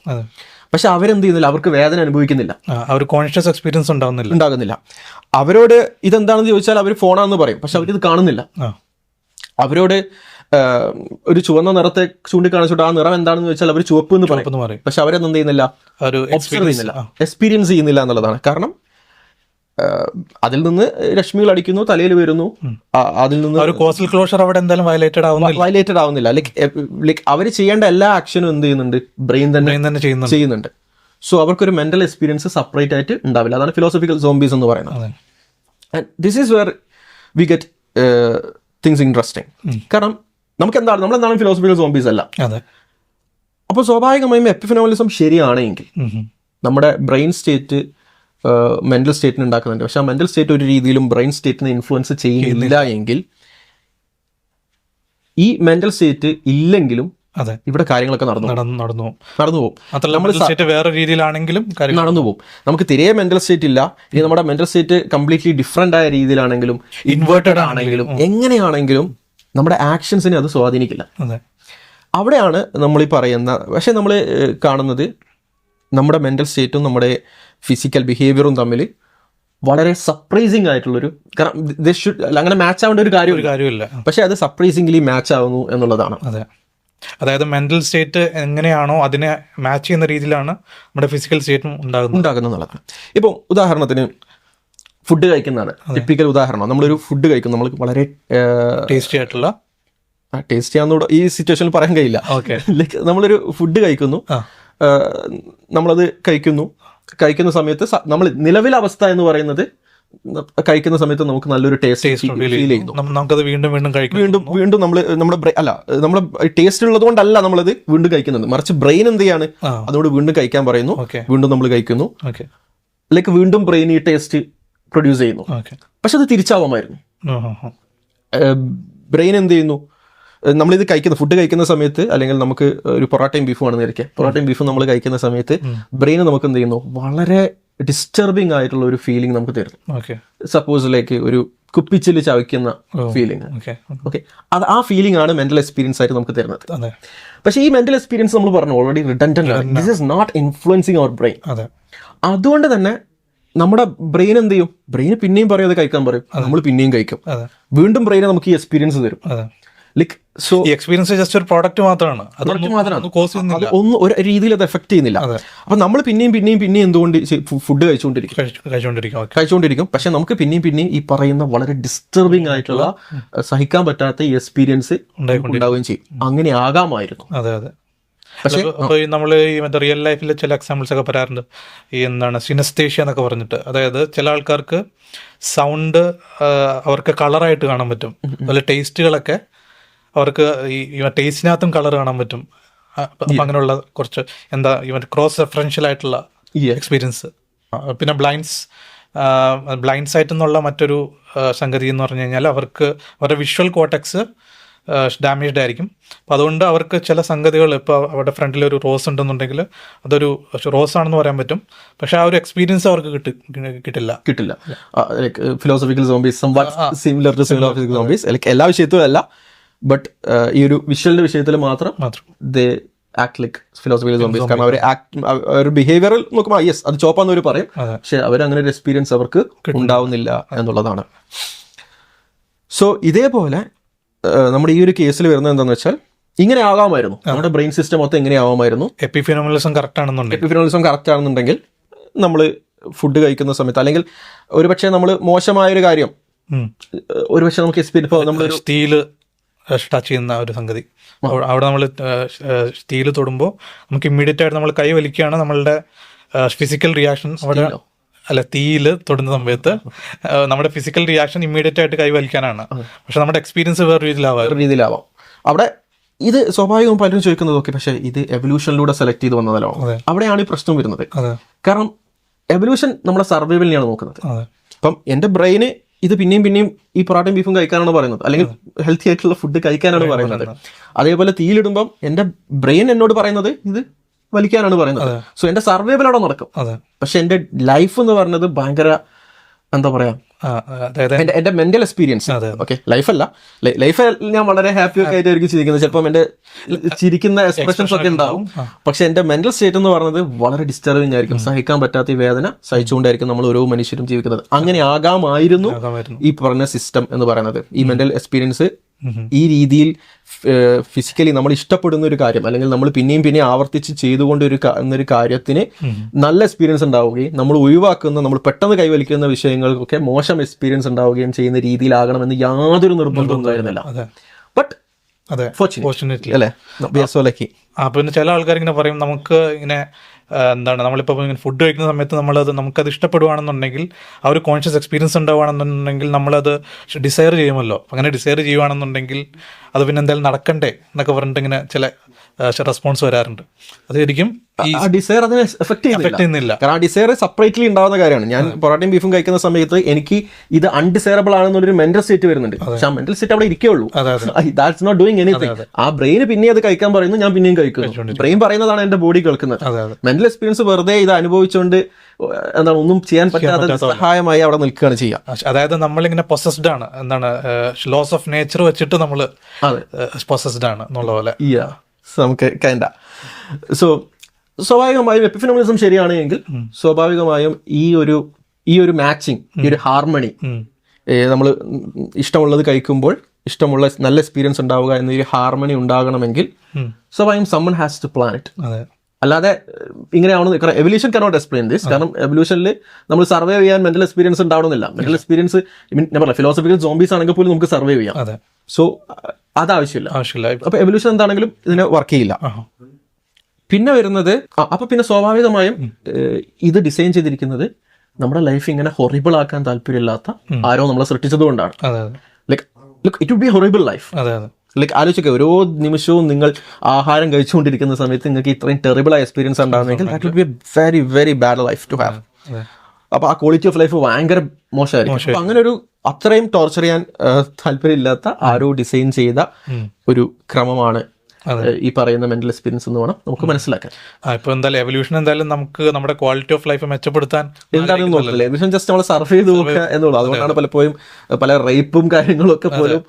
പക്ഷെ അവരെന്ത് ചെയ്യുന്നില്ല അവർക്ക് വേദന അനുഭവിക്കുന്നില്ല. ആ കോൺഷ്യസ് എക്സ്പീരിയൻസ് ഉണ്ടാകുന്നില്ല ഉണ്ടാകുന്നില്ല. അവരോട് ഇതെന്താണെന്ന് ചോദിച്ചാൽ അവർ ഫോണാണെന്ന് പറയും. പക്ഷെ അവരിത് കാണുന്നില്ല. അവരോട് ഒരു ചുവന്ന നിറത്തെ ചൂണ്ടിക്കാണിച്ചിട്ട് ആ നിറം എന്താണെന്ന് ചോദിച്ചാൽ അവർ ചുവപ്പ് എന്ന് പറയും. പക്ഷെ അവരെന്ത് ചെയ്യുന്നില്ല. എക്സ്പീരിയൻസ് ചെയ്യുന്നില്ല എന്നുള്ളതാണ്. കാരണം അതിൽ നിന്ന് രശ്മികൾ അടിക്കുന്നു തലയിൽ വരുന്നു അതിൽ നിന്ന് കോസ്റ്റൽ ക്ലോഷർ അവിടെ എന്തായാലും വയലേറ്റഡ് ആവുന്നില്ല. വയലേറ്റഡ് ആവുന്നില്ല. ലൈക്ക് ലൈക്ക് അവർ ചെയ്യേണ്ട എല്ലാ ആക്ഷനും എന്ത് ചെയ്യുന്നുണ്ട്? ബ്രെയിൻ തന്നെ ചെയ്യുന്നുണ്ട്. സോ അവർക്കൊരു മെന്റൽ എക്സ്പീരിയൻസ് സെപ്പറേറ്റ് ആയിട്ട് ഉണ്ടാവില്ല. അതാണ് ഫിലോസഫിക്കൽ സോംബീസ് എന്ന് പറയുന്നത്. This is where we get things interesting കാരണം നമുക്ക് എന്താണ് നമ്മൾ എന്താണ് ഫിലോസഫിക്കൽ സോംബീസ് അല്ല? അപ്പോൾ സ്വാഭാവികമായും എപ്പിഫിനോമലിസം ശരിയാണെങ്കിൽ. നമ്മുടെ ബ്രെയിൻ സ്റ്റേറ്റ് മെന്റൽ സ്റ്റേറ്റിന് ഉണ്ടാക്കുന്നുണ്ട്. പക്ഷെ ആ മെന്റൽ സ്റ്റേറ്റ് ഒരു രീതിയിലും ബ്രെയിൻ സ്റ്റേറ്റിനെ ഇൻഫ്ലുവൻസ് ചെയ്യുന്നില്ല എങ്കിൽ ഈ മെന്റൽ സ്റ്റേറ്റ് ഇല്ലെങ്കിലും അതെ. ഇവിടെ കാര്യങ്ങളൊക്കെ നടന്നു നടന്നു നടന്നു പോകും. നമ്മൾ സ്റ്റേറ്റ് വേറെ രീതിയിലാണെങ്കിലും നടന്നു പോകും. നമുക്ക് തിരികെ മെന്റൽ സ്റ്റേറ്റ് ഇല്ല. ഇനി നമ്മുടെ മെന്റൽ സ്റ്റേറ്റ് കംപ്ലീറ്റ്ലി ഡിഫറെന്റ് ആയ രീതിയിലാണെങ്കിലും ഇൻവേർട്ടഡ് ആണെങ്കിലും എങ്ങനെയാണെങ്കിലും നമ്മുടെ ആക്ഷൻസിനെ അത് സ്വാധീനിക്കില്ല. അവിടെയാണ് നമ്മൾ ഈ പറയുന്ന പക്ഷെ നമ്മൾ കാണുന്നത് നമ്മുടെ മെന്റൽ സ്റ്റേറ്റും നമ്മുടെ ഫിസിക്കൽ ബിഹേവിയറും തമ്മിൽ വളരെ സർപ്രൈസിങ് ആയിട്ടുള്ളൊരു കാരണം അല്ല, അങ്ങനെ മാച്ച് ആവേണ്ട ഒരു കാര്യം കാര്യമില്ല. പക്ഷേ അത് സർപ്രൈസിംഗ്ലി മാച്ച് ആവുന്നു എന്നുള്ളതാണ്. അതെ. അതായത് മെന്റൽ സ്റ്റേറ്റ് എങ്ങനെയാണോ അതിനെ മാച്ച് ചെയ്യുന്ന രീതിയിലാണ് നമ്മുടെ ഫിസിക്കൽ സ്റ്റേറ്റും ഉണ്ടാകുന്നത്. ഉണ്ടാകുന്നത് എന്നുള്ളതാണ്. ഇപ്പോൾ ഉദാഹരണത്തിന് ഫുഡ് കഴിക്കുന്നതാണ്. ടിപ്പിക്കൽ ഉദാഹരണം. നമ്മളൊരു ഫുഡ് കഴിക്കും നമ്മൾ വളരെ ടേസ്റ്റി ആയിട്ടുള്ള? ടേസ്റ്റി ആണെന്ന് ഈ സിറ്റുവേഷനിൽ പറയാൻ കഴിയില്ല. ഓക്കെ ലൈക്ക് [LAUGHS] നമ്മളൊരു ഫുഡ് കഴിക്കുന്നു. നമ്മളത് കഴിക്കുന്നു. കഴിക്കുന്ന സമയത്ത് നമ്മൾ നിലവിലെ അവസ്ഥ എന്ന് പറയുന്നത് കഴിക്കുന്ന സമയത്ത് നമുക്ക് നല്ലൊരു ടേസ്റ്റ് ഫീൽ ചെയ്യുന്നു. നമുക്കത് വീണ്ടും വീണ്ടും കഴിക്കും വീണ്ടും വീണ്ടും നമ്മൾ നമ്മുടെ അല്ല നമ്മുടെ ടേസ്റ്റ് ഉള്ളത് കൊണ്ടല്ല നമ്മളത് വീണ്ടും കഴിക്കുന്നത്. മറിച്ച് ബ്രെയിൻ എന്ത് ചെയ്യാണ്? അതോട് അതുകൊണ്ട് വീണ്ടും കഴിക്കാൻ പറയുന്നു. വീണ്ടും നമ്മൾ കഴിക്കുന്നു. ലൈക്ക് വീണ്ടും ബ്രെയിൻ ഈ ടേസ്റ്റ് പ്രൊഡ്യൂസ് ചെയ്യുന്നു. പക്ഷെ അത് തിരിച്ചാവാമായിരുന്നു. ബ്രെയിൻ എന്ത് ചെയ്യുന്നു? നമ്മളിത് കഴിക്കുന്ന ഫുഡ് കഴിക്കുന്ന സമയത്ത് അല്ലെങ്കിൽ നമുക്ക് ഒരു പൊറോട്ടയും ബീഫും ആണെന്ന് വിചാരിക്കുക പൊറോട്ടയും ബീഫും നമ്മൾ കഴിക്കുന്ന സമയത്ത് ബ്രെയിൻ നമുക്ക് എന്ത് ചെയ്യുന്നു? വളരെ ഡിസ്റ്റർബിംഗ് ആയിട്ടുള്ള ഒരു ഫീലിംഗ് നമുക്ക് തരുന്നു. സപ്പോസ് ലൈക്ക് ഒരു കുപ്പിച്ചിൽ ചവയ്ക്കുന്ന ഫീലിംഗ് ഓക്കെ അത് ആ ഫീലിംഗ് ആണ് മെന്റൽ എക്സ്പീരിയൻസ് ആയിട്ട് നമുക്ക് തരുന്നത്. പക്ഷേ ഈ മെന്റൽ എക്സ്പീരിയൻസ് നമ്മൾ പറഞ്ഞു already redundant this is not influencing our brain അതെ. അതുകൊണ്ട് തന്നെ നമ്മുടെ ബ്രെയിൻ എന്ത് ചെയ്യും? ബ്രെയിൻ പിന്നെയും പറയും അത് കഴിക്കാൻ പറയും. നമ്മൾ പിന്നെയും കഴിക്കും. വീണ്ടും ബ്രെയിൻ നമുക്ക് ഈ എക്സ്പീരിയൻസ് തരും. ലൈക്ക് സോ ഈ എക്സ്പീരിയൻസ് ജസ്റ്റ് ഒരു പ്രോഡക്റ്റ് മാത്രമാണ്. ഒന്നും ഒരു രീതിയിൽ അത് എഫക്ട് ചെയ്യുന്നില്ല. അപ്പൊ നമ്മൾ പിന്നെയും പിന്നെയും പിന്നെയും എന്തുകൊണ്ട് ഫുഡ് കഴിച്ചുകൊണ്ടിരിക്കും? കഴിച്ചു- കഴിച്ചുകൊണ്ടിരിക്കും കഴിച്ചുകൊണ്ടിരിക്കും. പക്ഷെ നമുക്ക് പിന്നെയും പിന്നെയും ഈ പറയുന്ന വളരെ ഡിസ്റ്റർബിംഗ് ആയിട്ടുള്ള സഹിക്കാൻ പറ്റാത്ത ഈ എക്സ്പീരിയൻസ് ഉണ്ടാവുകയും ചെയ്യും. അങ്ങനെ ആകാമായിരുന്നു. അതെ അതെ. പക്ഷേ നമ്മൾ ഈ മറ്റേ റിയൽ ലൈഫിലെ ചില എക്സാമ്പിൾസ് ഒക്കെ പറയാറുണ്ട്. ഈ എന്താണ് സിനസ്തേഷ്യ എന്നൊക്കെ പറഞ്ഞിട്ട്. അതായത് ചില ആൾക്കാർക്ക് സൗണ്ട് അവർക്ക് കളറായിട്ട് കാണാൻ പറ്റും. അതുപോലെ ടേസ്റ്റുകളൊക്കെ അവർക്ക് ഈ ടേസ്റ്റിനകത്തും കളർ കാണാൻ പറ്റും. അങ്ങനെയുള്ള കുറച്ച് എന്താ ഇവൻ ക്രോസ് റെഫറൻഷ്യൽ ആയിട്ടുള്ള. എക്സ്പീരിയൻസ് പിന്നെ ബ്ലൈൻഡ്സ് ബ്ലൈൻഡ് സൈറ്റ് എന്നുള്ള മറ്റൊരു സംഗതി എന്ന് പറഞ്ഞു കഴിഞ്ഞാൽ അവർക്ക് അവരുടെ വിഷ്വൽ കോട്ടക്സ് ഡാമേജ്ഡ് ആയിരിക്കും. അപ്പം അതുകൊണ്ട് അവർക്ക് ചില സംഗതികൾ ഇപ്പോൾ അവരുടെ ഫ്രണ്ടിൽ ഒരു റോസ് ഉണ്ടെന്നുണ്ടെങ്കിൽ അതൊരു റോസ് ആണെന്ന് പറയാൻ പറ്റും. പക്ഷേ ആ ഒരു എക്സ്പീരിയൻസ് അവർക്ക് കിട്ടി കിട്ടില്ല. കിട്ടില്ല. Philosophical zombies similar to philosophical zombies എല്ലാ വിഷയത്തിലും അല്ല. ബട്ട് ഈ ഒരു വിഷ്വലിന്റെ വിഷയത്തിൽ മാത്രം they act like philosophy zombies കാരണം അവർ ഒരു ബിഹേവിയറിൽ നോക്കുമ്പോൾ യെസ് അത് ചോപ്പാന്ന് അവർ പറയും. പക്ഷെ അവർ അങ്ങനെ ഒരു എക്സ്പീരിയൻസ് അവർക്ക് ഉണ്ടാവുന്നില്ല എന്നുള്ളതാണ്. സോ ഇതേപോലെ ആ, നമ്മുടെ ഈ ഒരു കേസിൽ വരുന്നത് എന്താണെന്ന് വെച്ചാൽ ഇങ്ങനെ ആകാമായിരുന്നു. നമ്മുടെ ബ്രെയിൻ സിസ്റ്റം മൊത്തം എങ്ങനെ ആവാമായിരുന്നു എപ്പിഫിനോമിലിസം കറക്റ്റ് ആണെന്നുണ്ടെങ്കിൽ. എപ്പിഫിനോളിസം കറക്റ്റ് ആണെന്നുണ്ടെങ്കിൽ നമ്മൾ ഫുഡ് കഴിക്കുന്ന സമയത്ത് അല്ലെങ്കിൽ ഒരുപക്ഷെ നമ്മൾ മോശമായ ഒരു കാര്യം. ഒരുപക്ഷെ നമുക്ക് എക്സ്പീരിയൻസ് നമ്മൾ സ്റ്റീൽ ടച്ച് ചെയ്യുന്ന ഒരു സംഗതി. അവിടെ- നമ്മൾ സ്റ്റീൽ തൊടുമ്പോൾ നമുക്ക് ഇമ്മീഡിയറ്റ് ആയിട്ട് നമ്മൾ കൈ വലിക്കുകയാണ് നമ്മളുടെ ഫിസിക്കൽ റിയാക്ഷൻ അവിടെ അല്ല തീയിൽ തൊടുന്ന സമയത്ത് നമ്മുടെ ഫിസിക്കൽ റിയാക്ഷൻ ഇമ്മീഡിയറ്റ് ആയിട്ട് കൈ വലിക്കാനാണ്. പക്ഷെ നമ്മുടെ എക്സ്പീരിയൻസ് വേറെ രീതിയിലാവാം. രീതിയിലാവാം. അവിടെ ഇത് സ്വാഭാവികവും പലരും ചോദിക്കുന്നത് ഓക്കെ പക്ഷേ ഇത് എവല്യൂഷനിലൂടെ സെലക്ട് ചെയ്ത് വന്നതല്ലോ. അവിടെയാണ് ഈ പ്രശ്നം വരുന്നത്. കാരണം എവല്യൂഷൻ നമ്മുടെ സർവൈവലിനെയാണ് നോക്കുന്നത്. അപ്പം എന്റെ ബ്രെയിന് ഇത് പിന്നെയും പിന്നെയും ഈ പൊറാട്ടയും ബീഫും കഴിക്കാനാണ് പറയുന്നത്. അല്ലെങ്കിൽ ഹെൽത്തി ആയിട്ടുള്ള ഫുഡ് കഴിക്കാനാണ് പറയുന്നത്. അതേപോലെ തീയിലിടുമ്പം എന്റെ ബ്രെയിൻ എന്നോട് പറയുന്നത് ഇത് വലിക്കാനാണ് പറയുന്നത്. സോ എന്റെ സർവൈവൽ അവിടെ നടക്കും. പക്ഷെ എന്റെ ലൈഫ് എന്ന് പറയുന്നത് ഭയങ്കര എന്താ പറയാ? അതായത് എന്റെ മെന്റൽ എക്സ്പീരിയൻസ്. ഓക്കെ ലൈഫല്ല. ലൈഫ് ഞാൻ വളരെ ഹാപ്പി ഒക്കെ ആയിട്ടായിരിക്കും ചിരിക്കുന്നത്. ചിലപ്പോൾ എന്റെ ചിരിക്കുന്ന എക്സ്പ്രഷൻസ് ഒക്കെ ഉണ്ടാവും. പക്ഷെ എന്റെ മെന്റൽ സ്റ്റേറ്റ് എന്ന് പറയുന്നത് വളരെ ഡിസ്റ്റർബിങ് ആയിരിക്കും. സഹിക്കാൻ പറ്റാത്ത ഈ വേദന സഹിച്ചുകൊണ്ടായിരിക്കും നമ്മൾ ഓരോ മനുഷ്യരും ജീവിക്കുന്നത്. അങ്ങനെ ആകാമായിരുന്നു. ഈ പറഞ്ഞ സിസ്റ്റം എന്ന് പറയുന്നത്. ഈ മെന്റൽ എക്സ്പീരിയൻസ് ഈ രീതിയിൽ ഫിസിക്കലി നമ്മൾ ഇഷ്ടപ്പെടുന്ന ഒരു കാര്യം അല്ലെങ്കിൽ നമ്മൾ പിന്നെയും പിന്നെയും ആവർത്തിച്ച് ചെയ്തുകൊണ്ട് ഒരു എന്നൊരു കാര്യത്തിന് നല്ല എക്സ്പീരിയൻസ് ഉണ്ടാവുകയും നമ്മൾ ഒഴിവാക്കുന്ന നമ്മൾ പെട്ടെന്ന് കൈവലിക്കുന്ന വിഷയങ്ങൾക്കൊക്കെ മോശം എക്സ്പീരിയൻസ് ഉണ്ടാവുകയും ചെയ്യുന്ന രീതിയിലാകണമെന്ന് യാതൊരു നിർബന്ധവും ഉണ്ടായിരുന്നില്ല. ബട്ട് അതെ. ഫോർച്ചുനേറ്റ്ലി അല്ലേ? പിന്നെ ചില ആൾക്കാർ ഇങ്ങനെ പറയും നമുക്ക് ഇങ്ങനെ എന്താണ് നമ്മളിപ്പോൾ ഇങ്ങനെ ഫുഡ് കഴിക്കുന്ന സമയത്ത് നമ്മളത് നമുക്കത് ഇഷ്ടപ്പെടുവാണെന്നുണ്ടെങ്കിൽ ആ ഒരു കോൺഷ്യസ് എക്സ്പീരിയൻസ് ഉണ്ടാവുകയാണെന്നുണ്ടെങ്കിൽ നമ്മളത് ഡിസയർ ചെയ്യുമല്ലോ. അങ്ങനെ ഡിസയർ ചെയ്യുവാണെന്നുണ്ടെങ്കിൽ അത് പിന്നെ എന്തായാലും നടക്കണ്ടേ എന്നൊക്കെ പറഞ്ഞിട്ട് ഇങ്ങനെ ചില റെസ്പോൺസ് വരാറുണ്ട്. അത് ശരിക്കും ഡിസൈർ അതിനെ എഫക്ട് ചെയ്യുന്നില്ല. കാരണം സെപ്പറേറ്റ്ലി ഉണ്ടാവുന്ന കാര്യമാണ്. ഞാൻ പൊറോട്ടയും ബീഫും കഴിക്കുന്ന സമയത്ത് എനിക്ക് ഇത് അൺഡിസൈറബിൾ ആണെന്നൊരു മെന്റൽ സ്റ്റേറ്റ് വരുന്നുണ്ട്. പക്ഷെ ആ മെന്റൽ സ്റ്റേറ്റ് അവിടെ ഇരിക്കുള്ളൂ ദാറ്റ്സ് നോട്ട് ഡൂയിങ് എനിത്തിങ് ആ ബ്രെയിൻ പിന്നെ അത് കഴിക്കാൻ പറയുന്നു ഞാൻ പിന്നെയും കഴിക്കുന്നു. ബ്രെയിൻ പറയുന്നതാണ് എന്റെ ബോഡി കേൾക്കുന്നത്. മെന്റൽ എക്സ്പീരിയൻസ് വെറുതെ ഇത് അനുഭവിച്ചുകൊണ്ട് എന്താണ് ഒന്നും ചെയ്യാൻ പറ്റാത്ത സഹായമായി അവിടെ നിൽക്കുകയാണ് ചെയ്യുക. അതായത് നമ്മളിങ്ങനെ പൊസസ്ഡ് ആണ്. എന്താണ് ലോസ് ഓഫ് നേച്ചർ വെച്ചിട്ട് നമ്മൾ പൊസസ്ഡ് ആണ് എന്നുള്ള പോലെ. നമുക്ക് കണ്ട സോ സ്വാഭാവികമായും എപ്പിഫിനോമിനിസം ശരിയാണെങ്കിൽ സ്വാഭാവികമായും ഈ ഒരു ഈ ഒരു മാച്ചിങ് ഈ ഒരു ഹാർമണി നമ്മൾ ഇഷ്ടമുള്ളത് കഴിക്കുമ്പോൾ ഇഷ്ടമുള്ള നല്ല എക്സ്പീരിയൻസ് ഉണ്ടാവുക എന്ന ഒരു ഹാർമണി ഉണ്ടാകണമെങ്കിൽ. സ്വാഭാവികം someone has to plan it അല്ലാതെ ഇങ്ങനെയാണ് കാരണം എവല്യൂഷൻ കനോട്ട് എക്സ്പ്ലെയിൻ ദിസ് കാരണം എവല്യൂഷനിൽ നമ്മൾ സർവേ ചെയ്യാൻ മെന്റൽ എക്സ്പീരിയൻസ് ഉണ്ടാവണമെന്നില്ല. മെന്റൽ എക്സ്പീരിയൻസ് ഞാൻ പറഞ്ഞ ഫിലോസഫിക്കൽ സോംബീസ് ആണെങ്കിൽ പോലും നമുക്ക് സർവേ ചെയ്യാം. സോ അതാവശ്യമില്ല. ആവശ്യമില്ല. ആവശ്യമില്ല അപ്പൊ എവല്യൂഷൻ എന്താണെങ്കിലും ഇതിന് വർക്ക് ചെയ്യില്ല. പിന്നെ വരുന്നത് അപ്പൊ പിന്നെ സ്വാഭാവികമായും ഇത് ഡിസൈൻ ചെയ്തിരിക്കുന്നത് നമ്മുടെ ലൈഫ് ഇങ്ങനെ ഹൊറിബിൾ ആക്കാൻ താല്പര്യമില്ലാത്ത ആരോ നമ്മളെ സൃഷ്ടിച്ചത് കൊണ്ടാണ്. അതെ അതെ. Like look it would be horrible life അതെ അതെ. ലൈക്ക് ആലോചിക്കുക ഓരോ നിമിഷവും നിങ്ങൾ ആഹാരം കഴിച്ചുകൊണ്ടിരിക്കുന്ന സമയത്ത് നിങ്ങൾക്ക് ഇത്രയും ടെറിബിൾ ആയ experience ഉണ്ടാകുന്നെങ്കിൽ that would be a very very bad life to have അതെ അപ്പൊ ആ ക്വാളിറ്റി ഓഫ് ലൈഫ് ഭയങ്കര മോശമായിരിക്കും. അപ്പൊ അങ്ങനെ ഒരു അത്രയും ടോർച്ചർ ചെയ്യാൻ താല്പര്യമില്ലാത്ത ആരോ ഡിസൈൻ ചെയ്ത ഒരു ക്രമമാണ്. ഈ പറയുന്ന മെന്റൽ എക്സ്പീരിയൻസ് എന്ന് വേണം നമുക്ക് മനസ്സിലാക്കാൻ. ഇപ്പൊ എന്തായാലും എവല്യൂഷൻ എന്തായാലും നമുക്ക് നമ്മുടെ ക്വാളിറ്റി ഓഫ് ലൈഫ് മെച്ചപ്പെടുത്താൻ എന്താണെന്ന് നോക്കില്ല? ജസ്റ്റ് നമ്മൾ സർവ് ചെയ്ത് നോക്കുക എന്നുള്ളൂ. അതുകൊണ്ടാണ് പലപ്പോഴും പല റേപ്പും കാര്യങ്ങളും ഒക്കെ പോലും